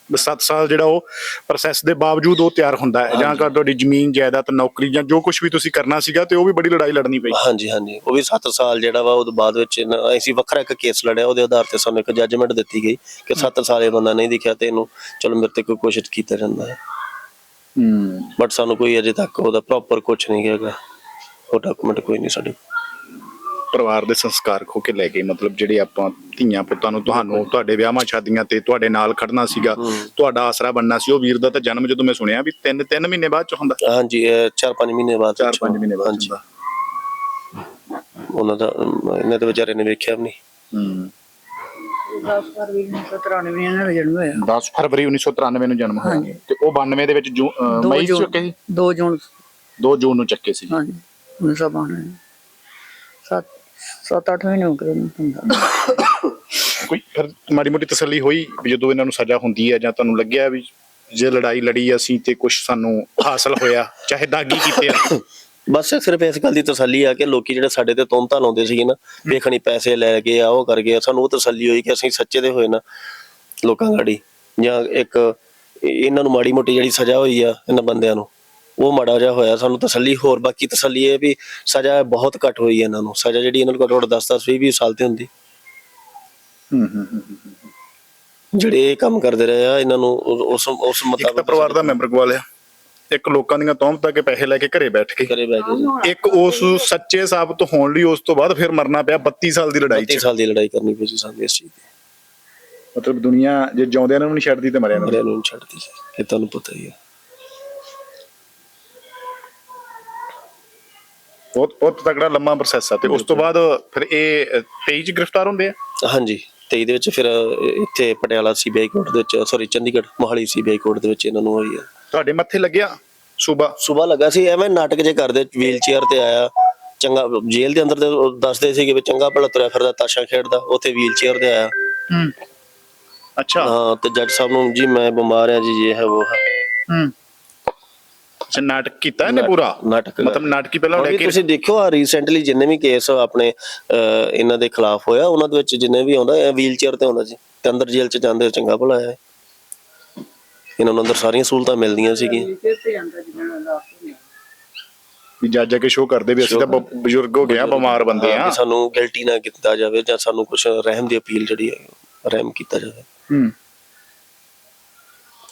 7 ਸਾਲ ਜਿਹੜਾ ਉਹ ਪ੍ਰੋਸੈਸ ਦੇ ਬਾਵਜੂਦ ਉਹ ਤਿਆਰ ਹੁੰਦਾ ਹੈ ਜਾਂ ਕਿ ਤੁਹਾਡੀ ਜ਼ਮੀਨ ਜਾਇਦਾਦ ਨੌਕਰੀ ਜਾਂ ਜੋ ਕੁਝ ਵੀ ਤੁਸੀਂ ਕਰਨਾ ਸੀਗਾ ਤੇ ਉਹ ਵੀ ਬੜੀ ਲੜਾਈ ਲੜਨੀ ਪਈ। ਹਾਂਜੀ ਹਾਂਜੀ। ਉਹ ਵੀ 7 ਸਾਲ ਜਿਹੜਾ ਵਾ ਉਹਦੇ ਬਾਅਦ ਵਿੱਚ ਇਹਨਾਂ- ਅਸੀਂ ਵੱਖਰਾ ਇੱਕ ਕੇਸ ਲੜਿਆ ਉਹਦੇ ਆਧਾਰ ਤੇ ਸਾਨੂੰ ਇੱਕ ਜੱਜਮੈਂਟ ਦਿੱਤੀ ਗਈ ਕਿ 7 ਸਾਲ ਇਹ ਬੰਦਾ ਨਹੀਂ ਦਿਖਿਆ ਤੇ ਇਹਨੂੰ ਚਲੋ ਮੇਰੇ ਤੇ ਕੋਈ ਕੋਸ਼ਿਸ਼ ਕੀਤਾ ਜਾਂਦਾ ਹੈ। ਹੂੰ। ਬਟ ਸਾਨੂੰ ਕੋਈ ਅਜੇ ਤੱਕ ਉਹਦਾ ਪ੍ਰੋਪਰ ਕੁਝ ਨਹੀਂ ਹੈਗਾ। ਉਹ ਡਾਕੂਮੈਂਟ ਕੋਈ ਨਹੀਂ ਸਾਡੇ ਕੋਲ। ਪਰਿਵਾਰ ਦੇ ਸੰਸਕਾਰ ਖੋ ਕੇ ਲੈ ਗਏ ਮਤਲਬ ਜਿਹੜੇ ਆਪਾਂ ਧੀਆਂ ਪੁੱਤਾਂ ਨੂੰ ਤੁਹਾਨੂੰ ਤੁਹਾਡੇ ਵਿਆਹਾਂ ਸ਼ਾਦੀਆਂ ਤੇ ਤੁਹਾਡੇ ਨਾਲ ਖੜਨਾ ਸੀਗਾ ਤੁਹਾਡਾ ਆਸਰਾ ਬਣਨਾ ਸੀ ਉਹ ਵੀਰ ਦਾ ਤਾਂ ਜਨਮ ਜਦੋਂ ਮੈਂ ਸੁਣਿਆ ਵੀ 3 3 ਮਹੀਨੇ ਬਾਅਦ ਚ ਹੁੰਦਾ। ਹਾਂਜੀ 4-5 ਮਹੀਨੇ ਬਾਅਦ 4-5 ਮਹੀਨੇ ਬਾਅਦ ਹਾਂਜੀ। ਹੁੰਦਾ। ਉਹਨਾਂ ਦਾ ਅਮ, ਇਹਨਾਂ ਦੇ ਵਿਚਾਰੇ ਨੇ ਵੇਖਿਆ ਵੀ ਨਹੀਂ। ਹੂੰ। 10 ਫਰਵਰੀ 1993 ਇਹਨਾਂ ਦਾ ਜਨਮ ਹੋਇਆ। 10 ਫਰਵਰੀ 1993 ਨੂੰ ਜਨਮ ਹੋਇਆ। ਤੇ ਉਹ 92 ਦੇ ਵਿੱਚ ਜੂ- ਅਹ, ਦੋ ਮਈ ਚ ਜੂਨ ਚੱਕੇ ਸੀ? 2 ਜੂਨ 2 ਜੂਨ ਨੂੰ ਚੱਕੇ ਸੀ। ਹਾਂਜੀ 1992 ਸੱਤ ਸੱਤ ਅੱਠ ਮਹੀਨੇ ਹੋ ਗਏ ਹੁੰਦਾ ਕੋਈ ਫਿਰ ਮਾੜੀ ਮੋਟੀ ਤਸੱਲੀ ਹੋਈ ਵੀ ਜਦੋਂ ਇਹਨਾਂ ਨੂੰ ਸਜ਼ਾ ਹੁੰਦੀ ਹੈ ਜਾਂ ਤੁਹਾਨੂੰ ਲੱਗਿਆ ਵੀ ਜੇ ਲੜਾਈ ਲੜੀ ਅਸੀਂ ਤੇ ਕੁਝ ਸਾਨੂੰ ਹਾਸਲ ਹੋਇਆ ਚਾਹੇ ਦਾਗੀ ਕੀਤੇ ਆ। ਬਸ ਸਿਰਫ ਇਸ ਗੱਲ ਦੀ ਤਸੱਲੀ ਆ ਕਿ ਲੋਕੀ ਜਿਹੜੇ ਸਾਡੇ ਤੇ ਤੁਮਤਾਂ ਲਾਉਂਦੇ ਸੀਗੇ ਨਾ ਵੇਖਣੀ ਪੈਸੇ ਲੈ ਗਏ ਆ ਉਹ ਕਰ ਗਏ ਸਾਨੂੰ ਉਹ ਤਸੱਲੀ ਹੋਈ ਕਿ ਅਸੀਂ ਸੱਚੇ ਦੇ ਹੋਏ ਨਾ ਲੋਕਾਂ ਗਾੜੀ ਜਾਂ ਇੱਕ ਇਹਨਾਂ ਨੂੰ ਮਾੜੀ ਮੋਟੀ ਜਿਹੜੀ ਸਜ਼ਾ ਹੋਈ ਆ ਇਹਨਾਂ ਬੰਦਿਆਂ ਨੂੰ ਉਹ ਮਾੜਾ ਜਿਹਾ ਹੋਇਆ ਸਾਨੂੰ ਤਸੱਲੀ ਹੋਰ ਬਾਕੀ ਤਸੱਲੀ ਇਹ ਵੀ ਸਜ਼ਾ ਬਹੁਤ ਘੱਟ ਹੋਈ ਇਹਨਾਂ ਨੂੰ ਸਜ਼ਾ ਜਿਹੜੀ ਇਹਨਾਂ ਨੂੰ ਘੱਟੋ ਘੱਟ 10 10 20 20 ਸਾਲ ਤੇ ਹੁੰਦੀ। ਹੂੰ ਹੂੰ ਜਿਹੜੇ ਇਹ ਕੰਮ ਕਰਦੇ ਰਹੇ ਆ ਇਹਨਾਂ ਨੂੰ ਉਸ ਉਸ ਇੱਕ ਤਾਂ ਮੁਤਾਬਕ ਪਰਿਵਾਰ ਦਾ ਮੈਂਬਰ ਗਵਾ ਲਿਆ। ਇੱਕ ਲੋਕਾਂ ਦੀਆਂ ਤੌਮਤਾਂ ਕੇ ਪੈਸੇ ਲੈ ਕੇ ਘਰੇ ਬੈਠ ਕੇ। ਕਰੇ ਬੈ ਗਏ ਇੱਕ ਉਸ ਸੱਚੇ ਸਾਬਤ ਹੋਣ ਲਈ ਉਸ ਤੋਂ ਬਾਅਦ ਫਿਰ ਮਰਨਾ ਪਿਆ 32 ਸਾਲ ਦੀ ਲੜਾਈ 30 ਚ। ਸਾਲ ਦੀ ਲੜਾਈ ਕਰਨੀ ਪਈ ਸੀ ਸਾਨੂੰ ਇਸ ਚੀਜ਼ ਦੀ। ਮਤਲਬ ਦੁਨੀਆ ਜੇ ਜਿਉਂਦਿਆਂ ਨੂੰ ਨਹੀਂ ਛੱਡਦੀ ਤੇ ਮਰਿਆ ਨੂੰ। ਮਰਿਆ ਨੂੰ ਛੱਡਦੀ ਇਹ ਤੁਹਾਨੂੰ ਪਤਾ ਹੀ ਹੈ ਬਹੁਤ ਬਹੁਤ ਤਕੜਾ ਲੰਮਾ ਪ੍ਰੋਸੈਸ ਆ ਤੇ ਉਸ ਤੋਂ ਬਾਅਦ ਫਿਰ ਇਹ ਅ, 23 ਚ ਗ੍ਰਿਫਤਾਰ ਹੁੰਦੇ ਆ? ਹਾਂਜੀ 23 ਦੇ ਵਿੱਚ ਫਿਰ ਇੱਥੇ ਪਟਿਆਲਾ ਸੀਬੀਆਈ ਕੋਰਟ ਦੇ ਵਿੱਚ sorry Chandigarh Mohali CBI court ਦੇ ਵਿੱਚ ਇਹਨਾਂ ਨੂੰ ਹੋਈ ਹੈ ਤੁਹਾਡੇ ਮੱਥੇ ਲੱਗਿਆ? ਸੂਬਾ? ਸਵੇਰ ਲੱਗਾ ਸੀ ਐਵੇਂ ਨਾਟਕ ਜੇ ਕਰਦੇ ਵੀਲ ਚੇਅਰ ਤੇ ਆਇਆ ਚੰਗਾ ਜੇਲ੍ਹ ਦੇ ਅੰਦਰ ਉਹ ਦੱਸਦੇ ਸੀ ਕਿ ਵੀ ਚੰਗਾ ਭਲਾ ਤੁਰਿਆ ਫਿਰਦਾ ਤਾਸ਼ਾ ਖੇਡਦਾ ਉੱਥੇ ਵੀਲ ਚੇਅਰ ਤੇ ਆਇਆ। ਹੂੰ। ਅੱਛਾ। ਹਾਂ ਤੇ ਜੱਜ ਸਾਹਿਬ ਨੂੰ ਜੀ ਮੈਂ ਬਿਮਾਰ ਆ ਜੀ ਇਹ ਹੈ ਉਹ ਹੈ। ਹੂੰ। ਅੱਛਾ ਨਾਟਕ ਕੀਤਾ ਇਹਨੇ ਪੂਰਾ? ਨਾਟਕ ਮਤਲਬ ਨਾਟਕੀ ਪਹਿਲਾਂ ਹੁਣ ਲੈ ਵੀ ਕੇ ਤੁਸੀਂ ਦੇਖਿਓ ਆ ਰੀਸੈਂਟਲੀ ਜਿੰਨੇ ਵੀ ਕੇਸ ਆਪਣੇ ਅਹ, ਇਹਨਾਂ ਦੇ ਖਿਲਾਫ ਹੋਇਆ ਉਹਨਾਂ ਦੇ ਵਿੱਚ ਜਿੰਨੇ ਵੀ ਆਉਂਦਾ ਵੀਲ ਚੇਅਰ ਤੇ ਆਉਂਦਾ ਜੀ ਤੇ ਅੰਦਰ ਜੇਲ੍ਹ ਚ ਜਾਂਦੇ ਚੰਗਾ ਭਲਾ ਹੈ। ਇਹਨਾਂ ਨੂੰ ਅੰਦਰ ਸਾਰੀਆਂ ਸਹੂਲਤਾਂ ਮਿਲਦੀਆਂ ਸੀਗੀਆਂ। ਵੀ ਜੱਜ ਕੇ ਸ਼ੋਅ ਕਰਦੇ ਵੀ ਅਸੀਂ ਤਾਂ ਬ- ਬਜ਼ੁਰਗ ਹੋ ਗਏ ਆ ਬਿਮਾਰ ਬੰਦੇ ਆ ਸਾਨੂੰ ਗਿਲਟੀ ਨਾ ਕੀਤਾ ਜਾਵੇ ਜਾਂ ਸਾਨੂੰ ਕੁਝ ਰਹਿਮ ਦੀ ਅਪੀਲ ਜਿਹੜੀ ਹੈ ਰਹਿਮ ਕੀਤਾ ਜਾਵੇ। ਹੂੰ।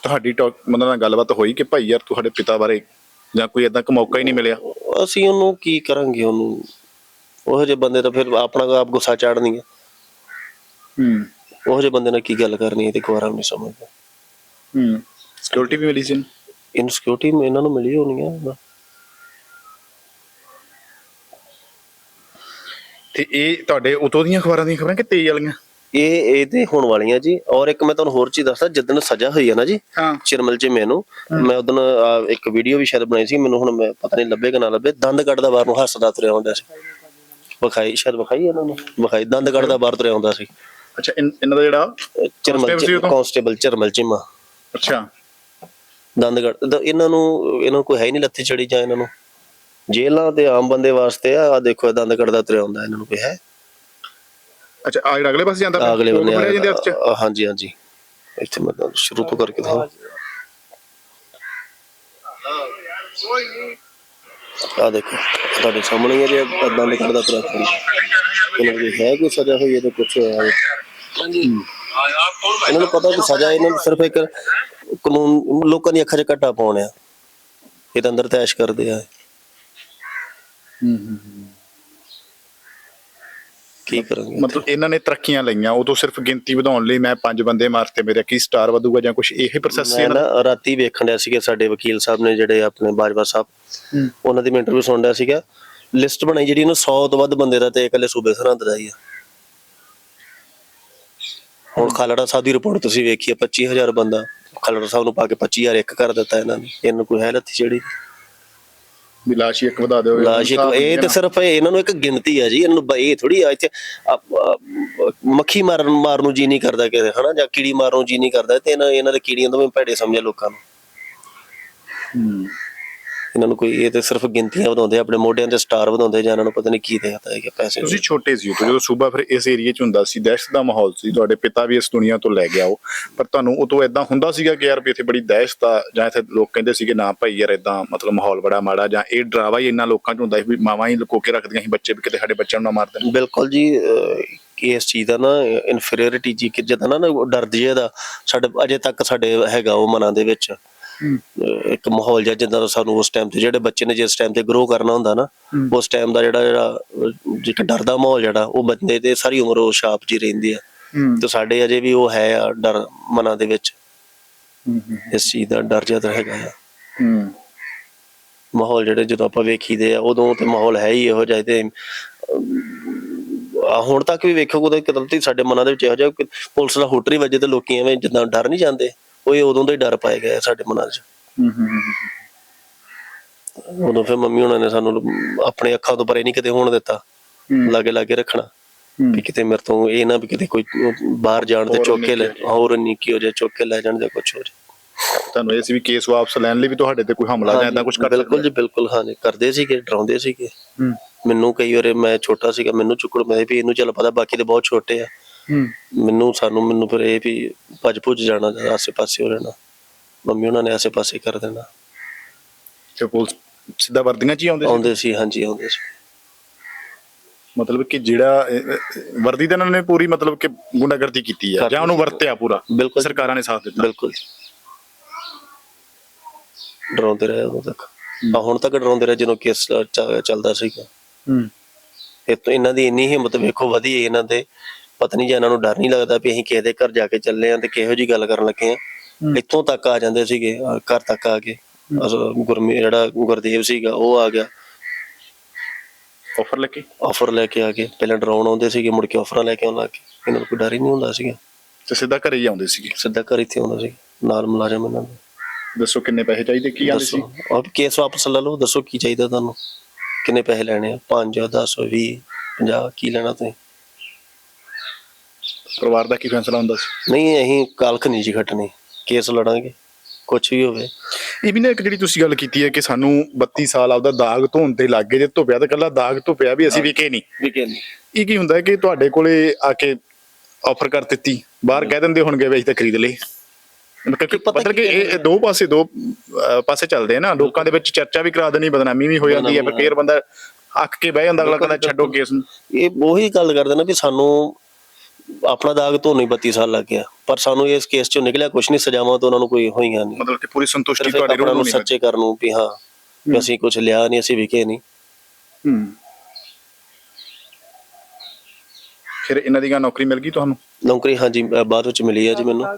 ਤੁਹਾਡੀ ਟਾਕ ਮਤਲਬ ਨਾਲ ਗੱਲਬਾਤ ਹੋਈ ਕਿ ਭਾਈ ਯਾਰ ਤੁਹਾਡੇ ਪਿਤਾ ਬਾਰੇ ਜਾਂ ਕੋਈ ਇਦਾਂ ਦਾ ਮੌਕਾ ਹੀ ਨਹੀਂ ਮਿਲਿਆ? ਅਸੀਂ ਉਹਨੂੰ ਕੀ ਕਰਾਂਗੇ ਉਹਨੂੰ? ਉਹੋ ਜਿਹੇ ਬੰਦੇ ਤਾਂ ਫਿਰ ਆਪਣਾ ਆਪ ਗੁੱਸਾ ਚਾੜਨੀ ਹੈ। ਹੂੰ। ਉਹੋ ਜਿਹੇ ਬੰਦੇ ਨਾਲ ਕੀ ਗੱਲ ਕਰਨੀ ਹੈ ਤੇ ਕੁਆਰਾ ਨਹੀਂ ਸਮਝਦਾ। ਹੂੰ। ਸਿਕਿਉਰਿਟੀ ਵੀ ਮਿਲੀ ਸੀ ਇਹਨੂੰ? ਇਨਸਿਕਿਉਰਿਟੀ ਇਹਨਾਂ ਨੂੰ ਮਿਲੀ ਹੋਣੀ ਹੈ ਤੇ ਇਹ ਤੁਹਾਡੇ ਉਤੋਂ ਦੀਆਂ ਖਬਰਾਂ ਦੀਆਂ ਖਬਰਾਂ ਕਿ ਤੇਜ਼ ਵਾਲੀਆਂ? ਇਹ ਇਹ ਤੇ ਹੋਣ ਵਾਲੀਆਂ ਜੀ। ਔਰ ਇੱਕ ਮੈਂ ਤੁਹਾਨੂੰ ਹੋਰ ਚੀਜ਼ ਦੱਸਦਾ ਜਿੱਦਣ ਸਜ਼ਾ ਹੋਈ ਹੈ ਨਾ ਜੀ ਹਾਂ। ਚਿਰਮਲ ਚ ਮੈਨੂੰ ਮੈਂ ਉਦੋਂ ਇੱਕ ਵੀਡੀਓ ਵੀ ਸ਼ਾਇਦ ਬਣਾਈ ਸੀ ਮੈਨੂੰ ਹੁਣ ਮੈਂ ਪਤਾ ਨਹੀਂ ਲੱਭੇ ਕਿ ਨਾ ਲੱਭੇ। ਦੰਦ ਕੱਢਦਾ ਬਾਹਰ ਨੂੰ ਹੱਸਦਾ ਤੁਰਿਆ ਹੁੰਦਾ ਸੀ। ਵਿਖਾਈ ਸ਼ਾਇਦ ਵਿਖਾਈ ਇਹਨਾਂ ਨੂੰ। ਵਿਖਾਈ ਦੰਦ ਕੱਢਦਾ ਬਾਹਰ ਤੁਰਿਆ ਹੁੰਦਾ ਸੀ। ਅੱਛਾ ਇਨ- ਇਹਨਾਂ ਦਾ ਜਿਹੜਾ ਚਿਰਮਲ Constable ਸੀ ਚ ਉਦੋਂ? ਕਾਂਸਟੇਬਲ ਚਿਰਮਲ ਚੀਮਾ ਅੱਛਾ। ਦੰਦ ਕੱਢ ਦ- ਇਹਨਾਂ ਨੂੰ ਇਹਨਾਂ ਕੋਈ ਹੈ ਨਹੀਂ ਲੱਥੀ ਚੜੀ ਜਾਂ ਇਹਨਾਂ ਨੂੰ। ਜੇਲਾਂ ਤੇ ਆਮ ਬੰਦੇ ਵਾਸਤੇ ਆ ਦੇਖੋ ਇਹ ਦੰਦ ਕੱਢਦਾ ਤੁਰਿਆ ਹੁੰਦਾ ਇਹਨਾਂ ਨੂੰ ਕੋਈ ਹੈ। ਅੱਛਾ ਆ ਜਿਹੜਾ ਅਗਲੇ ਪਾਸੇ ਜਾਂਦਾ? ਅਗਲੇ ਬੰਨੇ ਫੜਿਆ ਜਾਂਦੇ ਹੱਥ ਚ? ਆ- ਹਾਂਜੀ ਹਾਂਜੀ। ਇੱਥੇ ਮੈਂ ਤੁਹਾਨੂੰ ਸ਼ੁਰੂ ਤੋਂ ਕਰਕੇ ਦਿਖਾਵਾਂ ਆ ਦੇਖੋ ਤੁਹਾਡੇ ਸਾਹਮਣੇ ਹੀ ਹੈ ਜੇ ਕੱਢਦਾ ਤੁਰਿਆ ਫਿਰਦਾ ਇਹਨਾਂ ਨੂੰ ਹੈ ਕੋਈ ਸਜ਼ਾ ਹੋਈ ਹੈ ਤਾਂ ਕੁਛ ਹੋਇਆ ਹੈ। ਇਹਨਾਂ ਨੂੰ ਪਤਾ ਕਿ ਸਜ਼ਾ ਇਹਨਾਂ ਨੂੰ ਸਿਰਫ ਇੱਕ ਕਾਨੂੰਨ ਲੋਕਾਂ ਦੀ ਅੱਖਾਂ 'ਚ ਘੱਟਾ ਪਾਉਣਾ ਇਹ ਤਾਂ ਅੰਦਰ ਤੈਸ਼ ਕਰਦੇ ਆ। ਕੀ ਕਰਾਂਗੇ? ਮਤਲਬ ਇਹਨਾਂ ਨੇ ਤਰੱਕੀਆਂ ਲਈਆਂ ਉਦੋਂ ਸਿਰਫ ਗਿਣਤੀ ਵਧਾਉਣ ਲਈ ਮੈਂ ਪੰਜ ਬੰਦੇ ਮਾਰਤੇ ਮੇਰੇ ਕੀ ਸਟਾਰ ਵਧੂਗਾ ਜਾਂ ਕੁਝ ਇਹ ਪ੍ਰੋਸੈਸ ਸੀ ਇਹਨਾਂ ਨਾ ਰਾਤੀ ਵੇਖਣ ਡਿਆ ਸੀਗਾ ਸਾਡੇ ਵਕੀਲ ਸਾਹਿਬ ਨੇ ਜਿਹੜੇ ਆਪਣੇ ਬਾਜਵਾ ਸਾਹਿਬ। ਉਹਨਾਂ ਦੀ ਮੈਂ ਇੰਟਰਵਿਊ ਸੁਣ ਰਿਹਾ ਸੀਗਾ। ਲਿਸਟ ਬਣਾਈ ਜਿਹੜੀ ਉਹਨੂੰ 100 ਤੋਂ ਵੱਧ ਬੰਦੇ ਦਾ ਤੇ ਇਕੱਲੇ ਸੂਬੇ ਸਰਹੰਦ ਦਾ ਹੀ ਆ। ਹੁਣ ਖਾਲੜਾ ਸਾਹਿਬ ਦੀ ਰਿਪੋਰਟ ਤੁਸੀਂ ਵੇਖੀ ਆ 25000 ਬੰਦਾ। ਖਾਲੜਾ ਸਾਹਿਬ ਨੂੰ ਪਾ ਕੇ 25000 ਇੱਕ ਕਰ ਦਿੱਤਾ ਇਹਨਾਂ ਨੇ। ਇਹਨੂੰ ਕੋਈ ਹੈ ਲੱਥੀ ਜਿਹੜੀ? ਵੀ ਲਾਸ਼ ਹੀ ਇੱਕ ਵਧਾ ਦਿਓ ਲਾਸ਼ ਇੱਕ ਇਹ ਤੇ ਸਿਰਫ ਇਹਨਾਂ ਨੂੰ ਇੱਕ ਗਿਣਤੀ ਆ ਜੀ ਇਹਨਾਂ ਨੂੰ ਇਹ ਥੋੜੀ ਆ ਇੱਥੇ ਮੱਖੀ ਮਾਰਨ ਮਾਰਨ ਨੂੰ ਜੀ ਨਹੀਂ ਕਰਦਾ ਕਿ ਹਨਾ? ਜਾਂ ਕੀੜੀ ਮਾਰਨ ਨੂੰ ਜੀ ਨਹੀਂ ਕਰਦਾ ਤੇ ਇਹਨਾਂ ਇਹਨਾਂ ਦੇ ਕੀੜੀਆਂ ਤੋਂ ਵੀ ਭੈੜੇ ਸਮਝਿਆ ਲੋਕਾਂ ਨੂੰ। ਹੂੰ। ਇਹਨਾਂ ਨੂੰ ਕੋਈ ਇਹ ਤੇ ਸਿਰਫ ਗਿਣਤੀਆਂ ਵਧਾਉਂਦੇ ਆ, ਆਪਣੇ ਮੋਢਿਆਂ ਤੇ ਸਟਾਰ ਵਧਾਉਂਦੇ ਜਾਂ ਇਹਨਾਂ ਨੂੰ ਪਤਾ ਨਹੀਂ ਕੀ ਦੇਖਦਾ ਹੈ ਕਿ ਪੈਸੇ ਤੁਸੀਂ ਛੋਟੇ ਸੀ ਉਦੋਂ ਜਦੋਂ ਸੂਬਾ ਫਿਰ ਇਸ ਏਰੀਏ 'ਚ ਹੁੰਦਾ ਸੀ ਦਹਿਸ਼ਤ ਦਾ ਮਾਹੌਲ ਸੀ ਤੁਹਾਡੇ ਪਿਤਾ ਵੀ ਇਸ ਦੁਨੀਆ ਤੋਂ ਲੈ ਗਿਆ ਉਹ ਪਰ ਤੁਹਾਨੂੰ ਉਦੋਂ ਇਦਾਂ ਹੁੰਦਾ ਸੀਗਾ ਕਿ ਯਾਰ ਵੀ ਇੱਥੇ ਬੜੀ ਦਹਿਸ਼ਤ ਆ ਜਾਂ ਇੱਥੇ ਲੋਕ ਕਹਿੰਦੇ ਸੀਗੇ ਨਾ ਭਾਈ ਯਾਰ ਇਦਾਂ ਮਤਲਬ ਮਾਹੌਲ ਬੜਾ ਮਾੜਾ। ਜਾਂ ਇਹ ਡਰਾਵਾ ਹੀ ਇੰਨਾ ਲੋਕਾਂ 'ਚ ਹੁੰਦਾ ਸੀ ਵੀ ਮਾਵਾਂ ਹੀ ਲੁਕੋ ਕੇ ਰੱਖਦੀਆਂ ਸੀ ਬੱਚੇ ਵੀ ਕਿਤੇ ਸਾਡੇ ਬੱਚਿਆਂ ਨੂੰ ਨਾ ਮਾਰ ਦੇਣ। ਬਿਲਕੁਲ ਜੀ ਅਹ, ਇਸ ਚੀਜ਼ ਦਾ ਨਾ ਇਨਫੀਰੀਅਰਿਟੀ ਜੀ ਕਿ ਜਦਾਂ ਨਾ ਨਾ ਉਹ ਡਰ ਜਿਹਾ ਦਾ ਸਾਡੇ ਅਜੇ ਤੱਕ ਸਾਡੇ ਹੈਗਾ ਉਹ ਮਨਾਂ ਦੇ ਵਿੱਚ। ਇੱਕ ਮਾਹੌਲ ਜਿਹਾ ਜਿੱਦਾਂ ਦਾ ਸਾਨੂੰ ਉਸ ਟਾਈਮ ਤੇ ਜਿਹੜੇ ਬੱਚੇ ਨੇ ਜਿਸ ਟਾਈਮ ਤੇ ਗਰੋ ਕਰਨਾ ਹੁੰਦਾ ਨਾ ਉਸ ਟਾਈਮ ਦਾ ਜਿਹੜਾ ਜਿਹੜਾ ਇੱਕ ਡਰ ਦਾ ਮਾਹੌਲ ਜਿਹੜਾ ਉਹ ਬੰਦੇ ਤੇ ਸਾਰੀ ਉਮਰ ਉਹ ਛਾਪ ਜੀ ਰਹਿੰਦੀ ਆ। ਤੇ ਸਾਡੇ ਅਜੇ ਵੀ ਉਹ ਹੈ ਆ ਡਰ ਮਨਾਂ ਦੇ ਵਿੱਚ। ਇਸ ਚੀਜ਼ ਦਾ ਡਰ ਤਾਂ ਹੈਗਾ ਆ। ਮਾਹੌਲ ਜਿਹੜੇ ਜਦੋਂ ਆਪਾਂ ਵੇਖੀਦੇ ਆ ਉਦੋਂ ਤੇ ਮਾਹੌਲ ਹੈ ਹੀ ਇਹੋ ਜਿਹਾ ਤੇ ਹੁਣ ਤੱਕ ਵੀ ਵੇਖੋ ਉਹਦਾ ਕਦਮ ਤੇ ਸਾਡੇ ਮਨਾਂ ਦੇ ਵਿੱਚ ਇਹੋ ਜਿਹਾ ਪੁਲਿਸ ਦਾ ਹੁਟਰੀ ਵੱਜੇ ਤੇ ਲੋਕੀ ਐਵੇਂ ਜਿੱਦਾਂ ਡਰ ਨਹੀਂ ਜਾਂਦੇ। ਉਹ ਇਹ ਉਦੋਂ ਦਾ ਹੀ ਡਰ ਪਾਇਆ ਗਿਆ ਸਾਡੇ ਮਨਾਂ 'ਚ। ਹੂੰ ਹੂੰ ਹੂੰ, ਹੂੰ। ਉਦੋਂ ਫਿਰ ਮੰਮੀ ਉਹਨਾਂ ਨੇ ਸਾਨੂੰ ਆਪਣੇ ਅੱਖਾਂ ਤੋਂ ਪਰੇ ਨਹੀਂ ਕਿਤੇ ਹੋਣ ਦਿੱਤਾ। ਹੂੰ। ਲਾਗੇ ਲਾਗੇ ਰੱਖਣਾ। ਹੂੰ। ਵੀ ਕਿਤੇ ਮੇਰੇ ਤੋਂ ਇਹ ਨਾ ਵੀ ਕਿਤੇ ਕੋਈ ਬਾਹਰ ਜਾਣ ਤੇ ਚੁੱਕ ਕੇ ਲੈ ਹੋਰ ਨਹੀਂ ਕੀ ਹੋ ਜਾਏ ਚੁੱਕ ਕੇ ਲੈ ਜਾਣ ਜਾਂ ਕੁਝ ਹੋ ਜਾਏ। ਤੁਹਾਨੂੰ ਇਹ ਸੀ ਵੀ ਕੇਸ ਵਾਪਸ ਲੈਣ ਲਈ ਵੀ ਤੁਹਾਡੇ ਤੇ ਕੋਈ ਹਮਲਾ ਜਾਂ ਇਦਾਂ ਕੁਝ ਕਰ ਬਿਲਕੁਲ ਜੀ ਬਿਲਕੁਲ ਹਾਂਜੀ। ਕਰਦੇ ਸੀਗੇ ਡਰਾਉਂਦੇ ਸੀਗੇ। ਹੂੰ। ਮੈਨੂੰ ਕਈ ਵਾਰੇ ਮੈਂ ਛੋਟਾ ਸੀਗਾ ਮੈਨੂੰ ਚੁੱਕੜ ਮੈਂ ਵੀ ਇਹਨੂੰ ਚੱਲ ਪਤਾ ਬਾਕੀ ਤੇ ਬਹੁਤ ਛੋਟੇ ਆ। ਹੂੰ ਮੈਨੂੰ ਸਾਨੂੰ ਮੈਨੂੰ ਫਿਰ ਇਹ ਵੀ ਭੱਜ ਭੁੱਜ ਜਾਣਾ ਆਸੇ ਪਾਸੇ ਹੋ ਜਾਣਾ ਮੰਮੀ ਉਹਨਾਂ ਨੇ ਆਸੇ ਪਾਸੇ ਕਰ ਦੇਣਾ। ਤੇ ਪੁਲਿਸ ਸਿੱਧਾ ਵਰਦੀਆਂ 'ਚ ਹੀ ਆਉਂਦੇ ਸੀ? ਆਉਂਦੇ ਸੀ ਹਾਂਜੀ ਆਉਂਦੇ ਸੀ। ਮਤਲਬ ਕਿ ਜਿਹੜਾ ਵਰਦੀ ਤਾਂ ਇਹਨਾਂ ਨੇ ਪੂਰੀ ਮਤਲਬ ਕਿ ਗੁੰਡਾਗਰਦੀ ਕੀਤੀ ਹੈ ਜਾਂ ਉਹਨੂੰ। ਵਰਤਿਆ ਪੂਰਾ? ਬਿਲਕੁਲ। ਸਰਕਾਰਾਂ ਨੇ ਸਾਥ ਦਿੱਤਾ। ਬਿਲਕੁਲ ਡਰਾਉਂਦੇ ਰਹੇ ਉਦੋਂ ਤੱਕ। ਆ ਹੁਣ ਤੱਕ ਡਰਾਉਂਦੇ ਰਹੇ ਜਦੋਂ ਕੇਸ ਚ- ਚੱਲਦਾ ਸੀਗਾ। ਹੂੰ। ਇਹ ਤੋਂ ਇਹਨਾਂ ਦੀ ਇੰਨੀ ਹਿੰਮਤ ਵੇਖੋ ਵਧੀ ਹੈ ਇਹਨਾਂ ਦੇ। ਪਤਾ ਨਹੀਂ ਜੇ ਇਹਨਾਂ ਨੂੰ ਡਰ ਨਹੀਂ ਲੱਗਦਾ ਵੀ ਅਸੀਂ ਕਿਸੇ ਦੇ ਘਰ ਜਾ ਕੇ ਚੱਲੇ ਆਂ ਤੇ ਕਿਹੋ ਜੀ ਗੱਲ ਕਰਨ ਲੱਗੇ ਆਂ ਇੱਥੋਂ ਤੱਕ ਆ ਜਾਂਦੇ ਸੀਗੇ ਅਹ ਘਰ ਤੱਕ ਆ ਕੇ। ਗੁਰਮੀ ਜਿਹੜਾ ਗੁਰਦੇਵ ਸੀਗਾ ਉਹ ਆ ਗਿਆ। ਆਫਰ ਲੈ ਕੇ? ਆਫਰ ਲੈ ਕੇ ਆ ਕੇ। ਪਹਿਲਾਂ ਡਰਾਉਣ ਆਉਂਦੇ ਸੀਗੇ ਮੁੜ ਕੇ ਆਫਰਾਂ ਲੈ ਕੇ ਆਉਣ ਲੱਗ ਗਏ। ਇਹਨਾਂ ਨੂੰ ਕੋਈ ਡਰ ਹੀ ਨਹੀਂ ਹੁੰਦਾ ਸੀਗਾ। ਤੇ ਸਿੱਧਾ ਘਰੇ ਹੀ ਆਉਂਦੇ ਸੀਗੇ? ਸਿੱਧਾ ਘਰ ਇੱਥੇ ਆਉਂਦਾ ਸੀ। ਨਾਲ ਮੁਲਾਜ਼ਮ ਇਹਨਾਂ ਦੇ। ਦੱਸੋ ਕਿੰਨੇ ਪੈਸੇ ਚਾਹੀਦੇ ਕੀ ਆਂਦੇ ਸੀ? ਦੱਸੋ। ਆਪ ਕੇਸ ਵਾਪਸ ਲੈ ਲਓ ਦੱਸੋ ਕੀ ਚਾਹੀਦਾ ਤੁਹਾਨੂੰ। ਕਿੰਨੇ ਪੈਸੇ ਲੈਣੇ ਆ? 5 10 20 50 ਕੀ ਲੈਣਾ ਤੁਸੀਂ? ਪਰਿਵਾਰ ਦਾ ਕੀ ਫੈਸਲਾ ਹੁੰਦਾ ਸੀ? ਨਹੀਂ ਅਸੀਂ ਕਾਲਖ ਨਹੀਂ ਜੀ ਖੱਟਣੀ। ਕੇਸ ਲੜਾਂਗੇ ਕੁਝ ਵੀ ਹੋਵੇ। ਇਹ ਵੀ ਨਾ ਇੱਕ ਜਿਹੜੀ ਤੁਸੀਂ ਗੱਲ ਕੀਤੀ ਹੈ ਕਿ ਸਾਨੂੰ 32 ਸਾਲ ਆਪਦਾ ਦਾਗ ਧੋਣ ਤੇ ਲੱਗ ਗਏ ਜੇ ਧੁੱਪਿਆ ਤਾਂ ਕੱਲਾ ਦਾਗ ਧੁੱਪਿਆ ਵੀ ਅਸੀਂ ਵਿਕੇ ਨਹੀਂ। ਵਿਕੇ ਨਹੀਂ। ਇਹ ਕੀ ਹੁੰਦਾ ਹੈ ਕਿ ਤੁਹਾਡੇ ਕੋਲੇ ਆ ਕੇ ਆਫਰ ਕਰ ਦਿੱਤੀ ਬਾਹਰ ਕਹਿ ਦਿੰਦੇ ਹੋਣਗੇ ਵੀ ਅਸੀਂ ਤਾਂ ਖਰੀਦ ਲਈ ਕਿਉਂਕਿ ਪਤਾ ਕਿ ਇਹ ਦੋ ਪਾਸੇ ਦੋ ਪਾਸੇ ਚੱਲਦੇ ਆ ਨਾ। ਲੋਕਾਂ ਦੇ ਵਿੱਚ ਚਰਚਾ ਵੀ ਕਰਾ ਦੇਣੀ ਬਦਨਾਮੀ ਵੀ ਹੋ ਜਾਂਦੀ ਹੈ ਫਿਰ ਫੇਰ ਬੰਦਾ ਅੱਕ ਕੇ ਬਹਿ ਜਾਂਦਾ ਅਗਲਾ ਕਹਿੰਦਾ ਛੱਡੋ ਕੇਸ ਨੂੰ। ਇਹ ਉਹੀ ਗੱਲ ਕਰਦੇ ਨਾ ਵੀ ਸਾਨੂੰ ਆਪਣਾ ਦਾਗ ਧੋਣ ਨੂੰ 32 ਸਾਲ ਲੱਗ ਗਿਆ। ਪਰ ਸਾਨੂੰ ਇਸ ਕੇਸ ਚੋਂ ਨਿਕਲਿਆ ਕੁਝ ਨਹੀਂ ਸਜ਼ਾਵਾਂ ਤਾਂ ਉਹਨਾਂ ਨੂੰ ਕੋਈ ਹੋਈਆਂ ਨਹੀਂ। ਮਤਲਬ ਕਿ ਪੂਰੀ ਸੰਤੁਸ਼ਟੀ ਤੁਹਾਡੇ ਰੂਹ ਨੂੰ ਨਹੀਂ। ਸੱਚੇ ਕਰਨ ਨੂੰ ਵੀ ਹਾਂ ਵੀ ਅਸੀਂ ਕੁਝ ਲਿਆ ਨਹੀਂ ਅਸੀਂ ਵਿਕੇ ਨਹੀਂ। ਹੂੰ। ਫਿਰ ਇਹਨਾਂ ਦੀ ਗਾ ਨੌਕਰੀ ਮਿਲ ਗਈ ਤੁਹਾਨੂੰ? ਨੌਕਰੀ ਹਾਂਜੀ ਬਾਅਦ ਵਿੱਚ ਮਿਲੀ ਹੈ ਜੀ ਮੈਨੂੰ।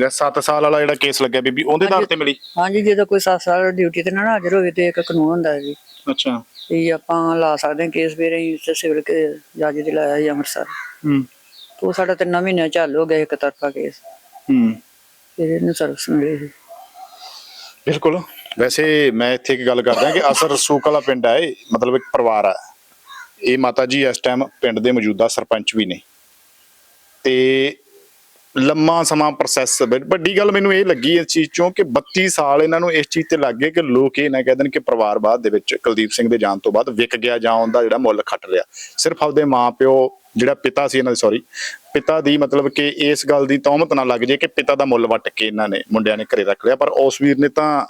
ਜਾਂ। 7 ਸਾਲ ਵਾਲਾ ਜਿਹੜਾ ਕੇਸ ਲੱਗਿਆ ਬੀਬੀ ਉਹਦੇ ਆਧਾਰ ਤੇ ਮਿਲੀ? ਹਾਂਜੀ ਜਦੋਂ ਕੋਈ 7 ਸਾਲ ਡਿਊਟੀ ਤੇ ਨਾ ਹਾਜ਼ਰ ਹੋਵੇ ਤੇ ਇੱਕ ਕਾਨੂੰਨ ਹੁੰਦਾ ਹੈ ਜੀ। ਅੱਛਾ। ਵੀ ਆਪਾਂ ਲਾ ਸਕਦੇ ਹਾਂ ਕੇਸ ਫਿਰ ਅਸੀਂ ਤੇ ਸਿਵਲ ਕੇ ਜੱਜ ਦੇ ਲਾਇਆ ਜੀ ਅੰਮ੍ਰਿਤਸਰ। ਹੂੰ। ਤੋਂ ਸਾਡਾ ਤਿੰਨਾਂ ਮਹੀਨਿਆਂ ਚੱਲ ਹੋ ਗਿਆ ਇੱਕ ਤਰਫਾ ਕੇਸ ਹੂੰ। ਫਿਰ ਇਹਨੂੰ ਸਰਵਿਸ ਮਿਲੀ ਸੀ। ਬਿਲਕੁਲ। ਵੈਸੇ ਮੈਂ ਇੱਥੇ ਇੱਕ ਗੱਲ ਕਰਦਾ ਕਿ ਅਸਰ ਰਸੂਕ ਵਾਲਾ ਪਿੰਡ ਹੈ ਇਹ ਮਤਲਬ ਇੱਕ ਪਰਿਵਾਰ ਹੈ ਇਹ ਮਾਤਾ ਜੀ ਇਸ ਟਾਈਮ ਪਿੰਡ ਦੇ ਮੌਜੂਦਾ ਸਰਪੰਚ ਵੀ ਨੇ। ਤੇ ਲੰਮਾ ਸਮਾਂ ਪ੍ਰੋਸੈਸ ਵੱਡੀ ਗੱਲ ਮੈਨੂੰ ਇਹ ਲੱਗੀ ਇਸ ਚੀਜ਼ ਚੋਂ ਕਿ 32 ਸਾਲ ਇਹਨਾਂ ਨੂੰ ਇਸ ਚੀਜ਼ ਤੇ ਲੱਗ ਗਏ ਕਿ ਲੋਕ ਇਹ ਨਾ ਕਹਿ ਦੇਣ ਕਿ ਪਰਿਵਾਰ ਬਾਅਦ ਦੇ ਵਿੱਚ ਕੁਲਦੀਪ ਸਿੰਘ ਦੇ ਜਾਣ ਤੋਂ ਬਾਅਦ ਵਿਕ ਗਿਆ ਜਾਂ ਉਹਦਾ ਜਿਹੜਾ ਮੁੱਲ ਖੱਟ ਲਿਆ ਸਿਰਫ ਆਪਦੇ ਮਾਪਿਓ ਜਿਹੜਾ ਪਿਤਾ ਸੀ ਇਹਨਾਂ ਦੇ ਸੌਰੀ ਪਿਤਾ ਦੀ ਮਤਲਬ ਕਿ ਇਸ ਗੱਲ ਦੀ ਤੌਮਤ ਨਾ ਲੱਗ ਜੇ ਕਿ ਪਿਤਾ ਦਾ ਮੁੱਲ ਵੱਟ ਕੇ ਇਹਨਾਂ ਨੇ ਮੁੰਡਿਆਂ ਨੇ ਘਰੇ ਰੱਖ ਲਿਆ। ਪਰ ਉਸ ਵੀਰ ਨੇ ਤਾਂ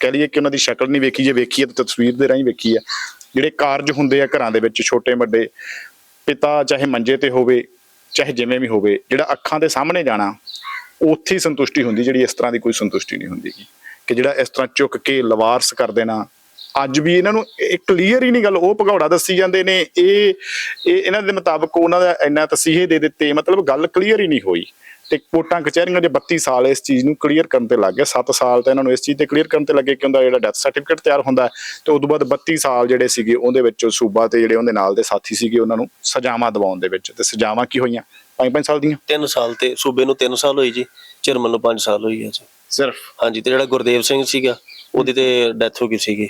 ਕਹਿ ਲਈਏ ਕਿ ਉਹਨਾਂ ਦੀ ਸ਼ਕਲ ਨਹੀਂ ਵੇਖੀ, ਜੇ ਵੇਖੀ ਹੈ ਤਾਂ ਤਸਵੀਰ ਦੇ ਰਾਹੀਂ ਵੇਖੀ ਹੈ। ਜਿਹੜੇ ਕਾਰਜ ਹੁੰਦੇ ਆ ਘਰਾਂ ਦੇ ਵਿੱਚ ਛੋਟੇ ਵੱਡੇ ਪਿਤਾ ਚਾਹੇ ਮੰਜੇ ਤੇ ਹੋਵੇ ਚਾਹੇ ਜਿਵੇਂ ਵੀ ਹੋਵੇ, ਜਿਹੜਾ ਅੱਖਾਂ ਦੇ ਸਾਹਮਣੇ ਜਾਣਾ, ਉੱਥੇ ਹੀ ਸੰਤੁਸ਼ਟੀ ਹੁੰਦੀ ਜਿਹੜੀ ਇਸ ਤਰ੍ਹਾਂ ਦੀ ਕੋਈ ਸੰਤੁਸ਼ਟੀ ਨਹੀਂ ਹੁੰਦੀ ਕਿ ਜਿਹੜਾ ਇਸ ਤਰ੍ਹਾਂ ਚੁੱਕ ਕੇ ਲਵਾਰਸ ਕਰ ਦੇਣਾ। ਅੱਜ ਵੀ ਇਹਨਾਂ ਨੂੰ ਇਹ ਕਲੀਅਰ ਹੀ ਨਹੀਂ ਗੱਲ, ਉਹ ਭਗੌੜਾ ਦੱਸੀ ਜਾਂਦੇ ਨੇ, ਇਹ ਇਹ ਇਹਨਾਂ ਦੇ ਮੁਤਾਬਕ ਉਹਨਾਂ ਦਾ ਇੰਨਾ ਤਸੀਹੇ ਦੇ ਦਿੱਤੇ, ਮਤਲਬ ਗੱਲ ਕਲੀਅਰ ਹੀ ਨਹੀਂ ਹੋਈ। ਤੇ ਕੋਟਾਂ ਕਚਹਿਰੀਆਂ ਦੇ 32 ਸਾਲ ਇਸ ਚੀਜ਼ ਨੂੰ ਕਲੀਅਰ ਕਰਨ ਤੇ ਲੱਗ ਗਏ। 7 ਸਾਲ ਤਾਂ ਇਹਨਾਂ ਨੂੰ ਇਸ ਚੀਜ਼ ਤੇ ਕਲੀਅਰ ਕਰਨ ਤੇ ਲੱਗੇ ਕਿ ਉਹਦਾ ਜਿਹੜਾ ਡੈਥ ਸਰਟੀਫਿਕੇਟ ਤਿਆਰ ਹੁੰਦਾ ਤੇ ਉਸ ਤੋਂ ਬਾਅਦ 32 ਸਾਲ ਜਿਹੜੇ ਸੀਗੇ ਉਹਦੇ ਵਿੱਚ ਸੂਬਾ ਤੇ ਜਿਹੜੇ ਉਹਦੇ ਨਾਲ ਦੇ ਸਾਥੀ ਸੀਗੇ ਉਹਨਾਂ ਨੂੰ ਸਜ਼ਾਵਾਂ ਦਿਵਾਉਣ ਦੇ ਵਿੱਚ ਤੇ ਸਜ਼ਾਵਾਂ ਕੀ ਹੋਈਆਂ? 5-5 ਸਾਲ ਦੀਆਂ? 3 ਸਾਲ ਤੇ ਸੂਬੇ ਨੂੰ 3 ਸਾਲ ਹੋਈ ਜੀ ਚਿਰਮਨ ਨੂੰ 5 ਸਾਲ ਹੋਈ ਹੈ ਜੀ। ਸਿਰਫ? ਹਾਂਜੀ ਤੇ ਜਿਹੜਾ ਗੁਰਦੇਵ ਸਿੰਘ ਸੀਗਾ ਉਹਦੀ ਤੇ ਡੈਥ ਹੋ ਗਈ ਸੀਗੀ।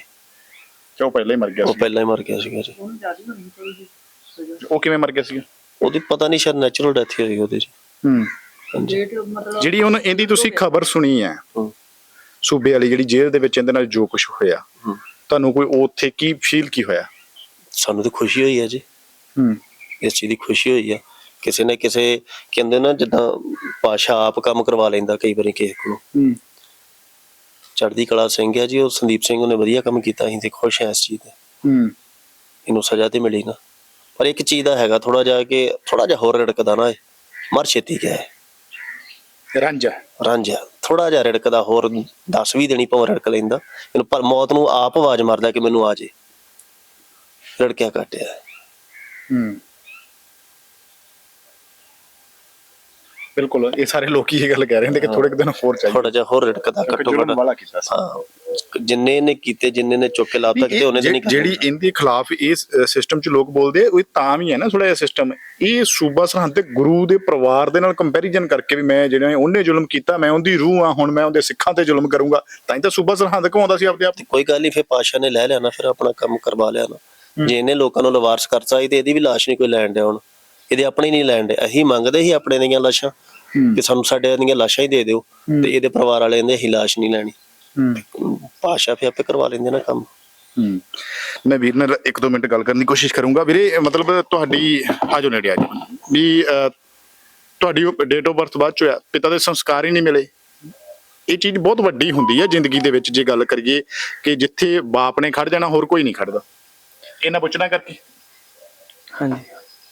ਕਿਉਂ ਪਹਿਲਾਂ ਹੀ ਮਰ ਗਿਆ ਉਹ ਸੀ ਪਹਿਲਾਂ ਹੀ ਮਰ ਗਿਆ ਸੀਗਾ ਜੀ। ਉਹ ਕਿਵੇਂ ਮਰ ਗਿਆ ਸੀਗਾ? ਉਹਦੀ ਪਤਾ ਨਹੀਂ ਸ਼ਾਇਦ ਨੈਚੁਰਲ ਡੈਥ ਹੀ ਹੋਈ ਉਹਦੀ ਜੀ। ਹੂੰ। ਜਿਹੜੀ ਹੁਣ ਇਹਦੀ ਤੁਸੀਂ ਖਬਰ ਸੁਣੀ ਹੈ। ਹੂੰ। ਸੂਬੇ ਵਾਲੀ ਜਿਹੜੀ ਜੇਲ੍ਹ ਦੇ ਵਿੱਚ ਇਹਦੇ ਨਾਲ ਜੋ ਕੁਝ ਹੋਇਆ। ਹੂੰ। ਤੁਹਾਨੂੰ ਕੋਈ ਉੱਥੇ ਕੀ ਫੀਲ ਕੀ ਹੋਇਆ? ਸਾਨੂੰ ਤਾਂ ਖੁਸ਼ੀ ਹੋਈ ਹੈ ਜੀ। ਹੂੰ। ਇਸ ਚੀਜ਼ ਦੀ ਖੁਸ਼ੀ ਹੋਈ ਆ। ਕਿਸੇ ਨਾ ਕਿਸੇ ਕਹਿੰਦੇ ਨਾ ਜਿੱਦਾਂ ਪਾਸ਼ਾ ਆਪ ਕੰਮ ਕਰਵਾ ਲੈਂਦਾ ਕਈ ਵਾਰੀ ਕਿਸੇ ਕੋਲੋਂ। ਹੂੰ। ਚੜ੍ਹਦੀ ਕਲਾ ਸਿੰਘ ਆ ਜੀ ਉਹ ਸੰਦੀਪ ਸਿੰਘ ਉਹਨੇ ਵਧੀਆ ਕੰਮ ਕੀਤਾ ਅਸੀਂ ਤੇ ਖੁਸ਼ ਹਾਂ ਇਸ ਚੀਜ਼ ਤੇ। ਹੂੰ। ਇਹਨੂੰ ਸਜ਼ਾ ਤੇ ਮਿਲੀ ਨਾ ਪਰ ਇੱਕ ਚੀਜ਼ ਦਾ ਹੈਗਾ ਥੋੜਾ ਜਿਹਾ ਕਿ ਥੋੜਾ ਜਿਹਾ ਹੋਰ ਰੜਕਦਾ ਨਾ ਮਰ ਛੇਤੀ ਗਿਆ ਹੈ ਰਾਂਝਾ। ਰਾਂਝਾ। ਥੋੜਾ ਜਿਹਾ ਰੜਕਦਾ ਹੋਰ 10 20 ਦਿਨੀ ਭਾਵੇਂ ਰੜਕ ਲੈਂਦਾ। ਇਹਨੂੰ ਪਰ ਮੌਤ ਨੂੰ ਆਪ ਆਵਾਜ਼ ਮਾਰਦਾ ਕਿ ਮੈਨੂੰ ਆ ਜੇ। ਰੜਕਿਆ ਕੱਟਿਆ ਹੂੰ। ਬਿਲਕੁਲ ਇਹ ਸਾਰੇ ਲੋਕੀ ਇਹ ਗੱਲ ਕਹਿ ਰਹੇ ਨੇ ਕਿ ਥੋੜੇ ਦਿਨ ਹੋਰ ਚਾਹੀਦੇ ਥੋੜਾ ਜਿਹਾ ਹੋਰ ਰੜਕਦਾ ਘੱਟੋ ਘੱਟ। ਵਾਲਾ ਕੀਤਾ ਸੀ। ਜਿੰਨੇ ਨੇ ਕੀਤੇ ਜਿੰਨੇ ਨੇ ਚੁੱਕ ਕੇ ਲਾਭ ਤੱਕ ਤੇ ਉਹਨੇ ਨਹੀਂ ਜਿਹੜੀ ਜਿਹੜੀ ਇਹਦੇ ਖਿਲਾਫ ਇਸ ਸਿਸਟਮ 'ਚ ਲੋਕ ਬੋਲਦੇ ਉਹ ਤਾਂ ਵੀ ਹੈ ਨਾ ਥੋੜਾ ਜਿਹਾ ਸਿਸਟਮ ਇਹ ਸੂਬਾ ਸਰਹੰਦ ਤੇ ਗੁਰੂ ਦੇ ਪਰਿਵਾਰ ਦੇ ਨਾਲ ਕੰਪੈਰੀਜ਼ਨ ਕਰਕੇ ਵੀ ਮੈਂ ਜਿਹੜਾ ਉਹਨੇ ਜ਼ੁਲਮ ਕੀਤਾ ਮੈਂ ਉਹਦੀ ਰੂਹ ਆ ਹੁਣ ਮੈਂ ਉਹਦੇ ਸਿੱਖਾਂ ਤੇ ਜ਼ੁਲਮ ਕਰੂੰਗਾ। ਤਾਂ ਹੀ ਤਾਂ ਸੂਬਾ ਸਰਹੰਦ ਘਵਾਉਂਦਾ ਸੀ ਆਪਦੇ ਆਪ। ਤੇ ਕੋਈ ਗੱਲ ਨਹੀਂ ਫਿਰ ਪਾਸ਼ਾ ਨੇ ਲੈ ਲਿਆ ਨਾ ਫਿਰ ਆਪਣਾ ਕੰਮ ਕਰਵਾ ਲਿਆ ਨਾ। ਜੇ ਇਹਨੇ ਲੋਕਾਂ ਨੂੰ ਲਵਾਰਸ ਕਰਤਾ ਸੀ ਤੇ ਇਹਦੀ ਵੀ ਲਾਸ਼ ਨਹੀਂ ਕੋਈ ਲੈਣ ਡਿਆ ਹੁਣ। ਇਹਦੇ ਆਪਣੀ ਨਹੀਂ ਲੈਣ ਡਿਆ ਅਸੀਂ ਮੰਗਦੇ ਸੀ ਆਪਣੇ ਦੀਆਂ ਲਾਸ਼ਾਂ ਕਿ ਸਾਨੂੰ ਸਾਡੇ ਦੀਆਂ ਲਾਸ਼ਾਂ ਹੀ ਦੇ ਦਿਓ ਤੇ ਇਹਦੇ ਪਰਿਵਾਰ ਵਾਲੇ ਕਹਿੰਦੇ ਅਸੀਂ ਲਾਸ਼ ਨਹੀਂ ਲੈਣੀ। ਪਾਸ਼ਾ ਫਿਰ ਆਪੇ ਕਰਵਾ ਲੈਂਦੇ ਨਾ ਕੰਮ। ਮੈਂ ਵੀਰ ਨਾਲ ਇੱਕ ਦੋ ਮਿੰਟ ਗੱਲ ਕਰਨ ਦੀ ਕੋਸ਼ਿਸ਼ ਕਰੂੰਗਾ। ਵੀਰੇ ਮਤਲਬ ਤੁਹਾਡੀ ਆਜੋ ਨੇੜੇ ਆਜੋ ਵੀ ਤੁਹਾਡੀ ਡੇਟ ਆਫ ਬਰਥ ਬਾਅਦ ਚ ਹੋਇਆ ਪਿਤਾ ਦੇ ਸੰਸਕਾਰ ਹੀ ਨਹੀਂ ਮਿਲੇ। ਇਹ ਚੀਜ਼ ਬਹੁਤ ਵੱਡੀ ਹੁੰਦੀ ਹੈ ਜ਼ਿੰਦਗੀ ਦੇ ਵਿੱਚ ਜੇ ਗੱਲ ਕਰੀਏ ਕਿ ਜਿੱਥੇ ਬਾਪ ਨੇ ਖੜ ਜਾਣਾ ਹੋਰ ਕੋਈ ਨਹੀਂ ਖੜਦਾ। ਇਹਨਾਂ ਪੁੱਛਣਾ ਕਰਕੇ। ਹਾਂਜੀ।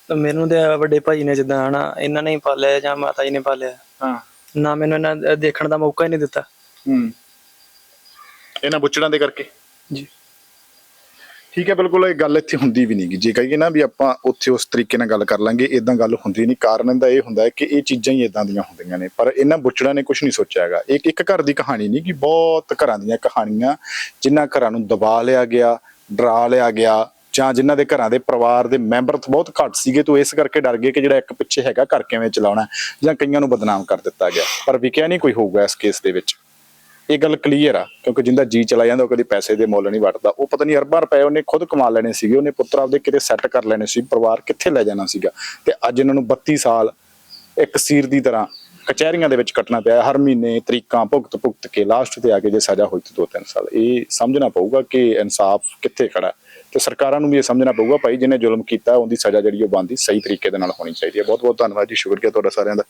ਤਾਂ ਮੈਨੂੰ ਤੇ ਵੱਡੇ ਭਾਈ ਨੇ ਜਿੱਦਾਂ ਹਨਾ ਇਹਨਾਂ ਨੇ ਹੀ ਪਾਲਿਆ ਜਾਂ ਮਾਤਾ ਜੀ ਨੇ ਪਾਲਿਆ। ਹਾਂ। ਨਾ ਮੈਨੂੰ ਇਹਨਾਂ ਦਾ ਦੇਖਣ ਦਾ ਮੌਕਾ ਹੀ ਨਹੀਂ ਦਿੱਤਾ। ਹੂੰ। ਇਹਨਾਂ ਪੁੱਛਣਾ ਦੇ ਕਰਕੇ? ਜੀ। ਠੀਕ ਹੈ ਬਿਲਕੁਲ ਇਹ ਗੱਲ ਇੱਥੇ ਹੁੰਦੀ ਵੀ ਨਹੀਂਗੀ ਜੇ ਕਹੀਏ ਨਾ ਵੀ ਆਪਾਂ ਉੱਥੇ ਉਸ ਤਰੀਕੇ ਨਾਲ ਗੱਲ ਕਰ ਲਾਂਗੇ ਇਦਾਂ ਗੱਲ ਹੁੰਦੀ ਨਹੀਂ। ਕਾਰਨ ਇਹਦਾ ਇਹ ਹੁੰਦਾ ਹੈ ਕਿ ਇਹ ਚੀਜ਼ਾਂ ਹੀ ਇਦਾਂ ਦੀਆਂ ਹੁੰਦੀਆਂ ਨੇ। ਪਰ ਇਹਨਾਂ ਬੁੱਚੜਾਂ ਨੇ ਕੁਝ ਨਹੀਂ ਸੋਚਿਆ ਹੈਗਾ। ਇੱਕ ਇੱਕ ਘਰ ਦੀ ਕਹਾਣੀ ਨਹੀਂ ਕਿ ਬਹੁਤ ਘਰਾਂ ਦੀਆਂ ਕਹਾਣੀਆਂ ਜਿਨ੍ਹਾਂ ਘਰਾਂ ਨੂੰ ਦਬਾ ਲਿਆ ਗਿਆ ਡਰਾ ਲਿਆ ਗਿਆ ਜਾਂ ਜਿਨ੍ਹਾਂ ਦੇ ਘਰਾਂ ਦੇ ਪਰਿਵਾਰ ਦੇ ਮੈਂਬਰ ਬਹੁਤ ਘੱਟ ਸੀਗੇ, ਤੋਂ ਇਸ ਕਰਕੇ ਡਰ ਗਏ ਕਿ ਜਿਹੜਾ ਇੱਕ ਪਿੱਛੇ ਹੈਗਾ ਘਰ ਕਿਵੇਂ ਚਲਾਉਣਾ ਜਾਂ ਕਈਆਂ ਨੂੰ ਬਦਨਾਮ ਕਰ ਦਿੱਤਾ ਗਿਆ। ਪਰ ਵਿਕਿਆ ਨਹੀਂ ਕੋਈ ਹੋਊਗਾ ਇਸ ਕੇਸ ਦੇ ਵਿੱਚ। ਇਹ ਗੱਲ ਕਲੀਅਰ ਆ, ਕਿਉਂਕਿ ਜਿੰਦਾ ਜੀ ਚਲਾ ਜਾਂਦਾ, ਉਹ ਕਦੀ ਪੈਸੇ ਦੇ ਮੁੱਲ ਨਹੀਂ ਵਟਦਾ। ਉਹ ਪਤਾ ਨਹੀਂ ਅਰਬਾਂ ਰੁਪਏ ਉਹਨੇ ਖੁਦ ਕਮਾ ਲੈਣੇ ਸੀਗੇ, ਉਹਨੇ ਪੁੱਤਰ ਆਪਦੇ ਕਿਤੇ ਸੈੱਟ ਕਰ ਲੈਣੇ ਸੀ, ਪਰਿਵਾਰ ਕਿੱਥੇ ਲੈ ਜਾਣਾ ਸੀਗਾ। ਤੇ ਅੱਜ ਇਹਨਾਂ ਨੂੰ 32 ਸਾਲ ਇੱਕ ਸੀਰ ਦੀ ਤਰ੍ਹਾਂ ਕਚਹਿਰੀਆਂ ਦੇ ਵਿੱਚ ਕੱਟਣਾ ਪਿਆ, ਹਰ ਮਹੀਨੇ ਤਰੀਕਾਂ ਭੁਗਤ ਭੁਗਤ ਕੇ ਲਾਸਟ ਤੇ ਆ ਕੇ ਜੇ ਸਜ਼ਾ ਹੋਈ ਤੇ 2-3 ਸਾਲ। ਇਹ ਸਮਝਣਾ ਪਊਗਾ ਕਿ ਇਨਸਾਫ ਕਿੱਥੇ ਖੜਾ ਹੈ। ਤੇ ਸਰਕਾਰਾਂ ਨੂੰ ਵੀ ਇਹ ਸਮਝਣਾ ਪਊਗਾ ਭਾਈ, ਜਿਹਨੇ ਜ਼ੁਲਮ ਕੀਤਾ, ਉਹਦੀ ਸਜ਼ਾ ਜਿਹੜੀ ਉਹ ਬੰਦੀ ਸਹੀ ਤਰੀਕੇ ਦੇ ਨਾਲ ਹੋਣੀ ਚਾਹੀਦੀ ਹੈ ਬਹੁਤ ਬਹੁਤ ਧੰਨਵਾਦ ਜੀ, ਸ਼ੁਕਰੀਆ ਤੁਹਾਡਾ ਸਾਰਿਆਂ ਦਾ।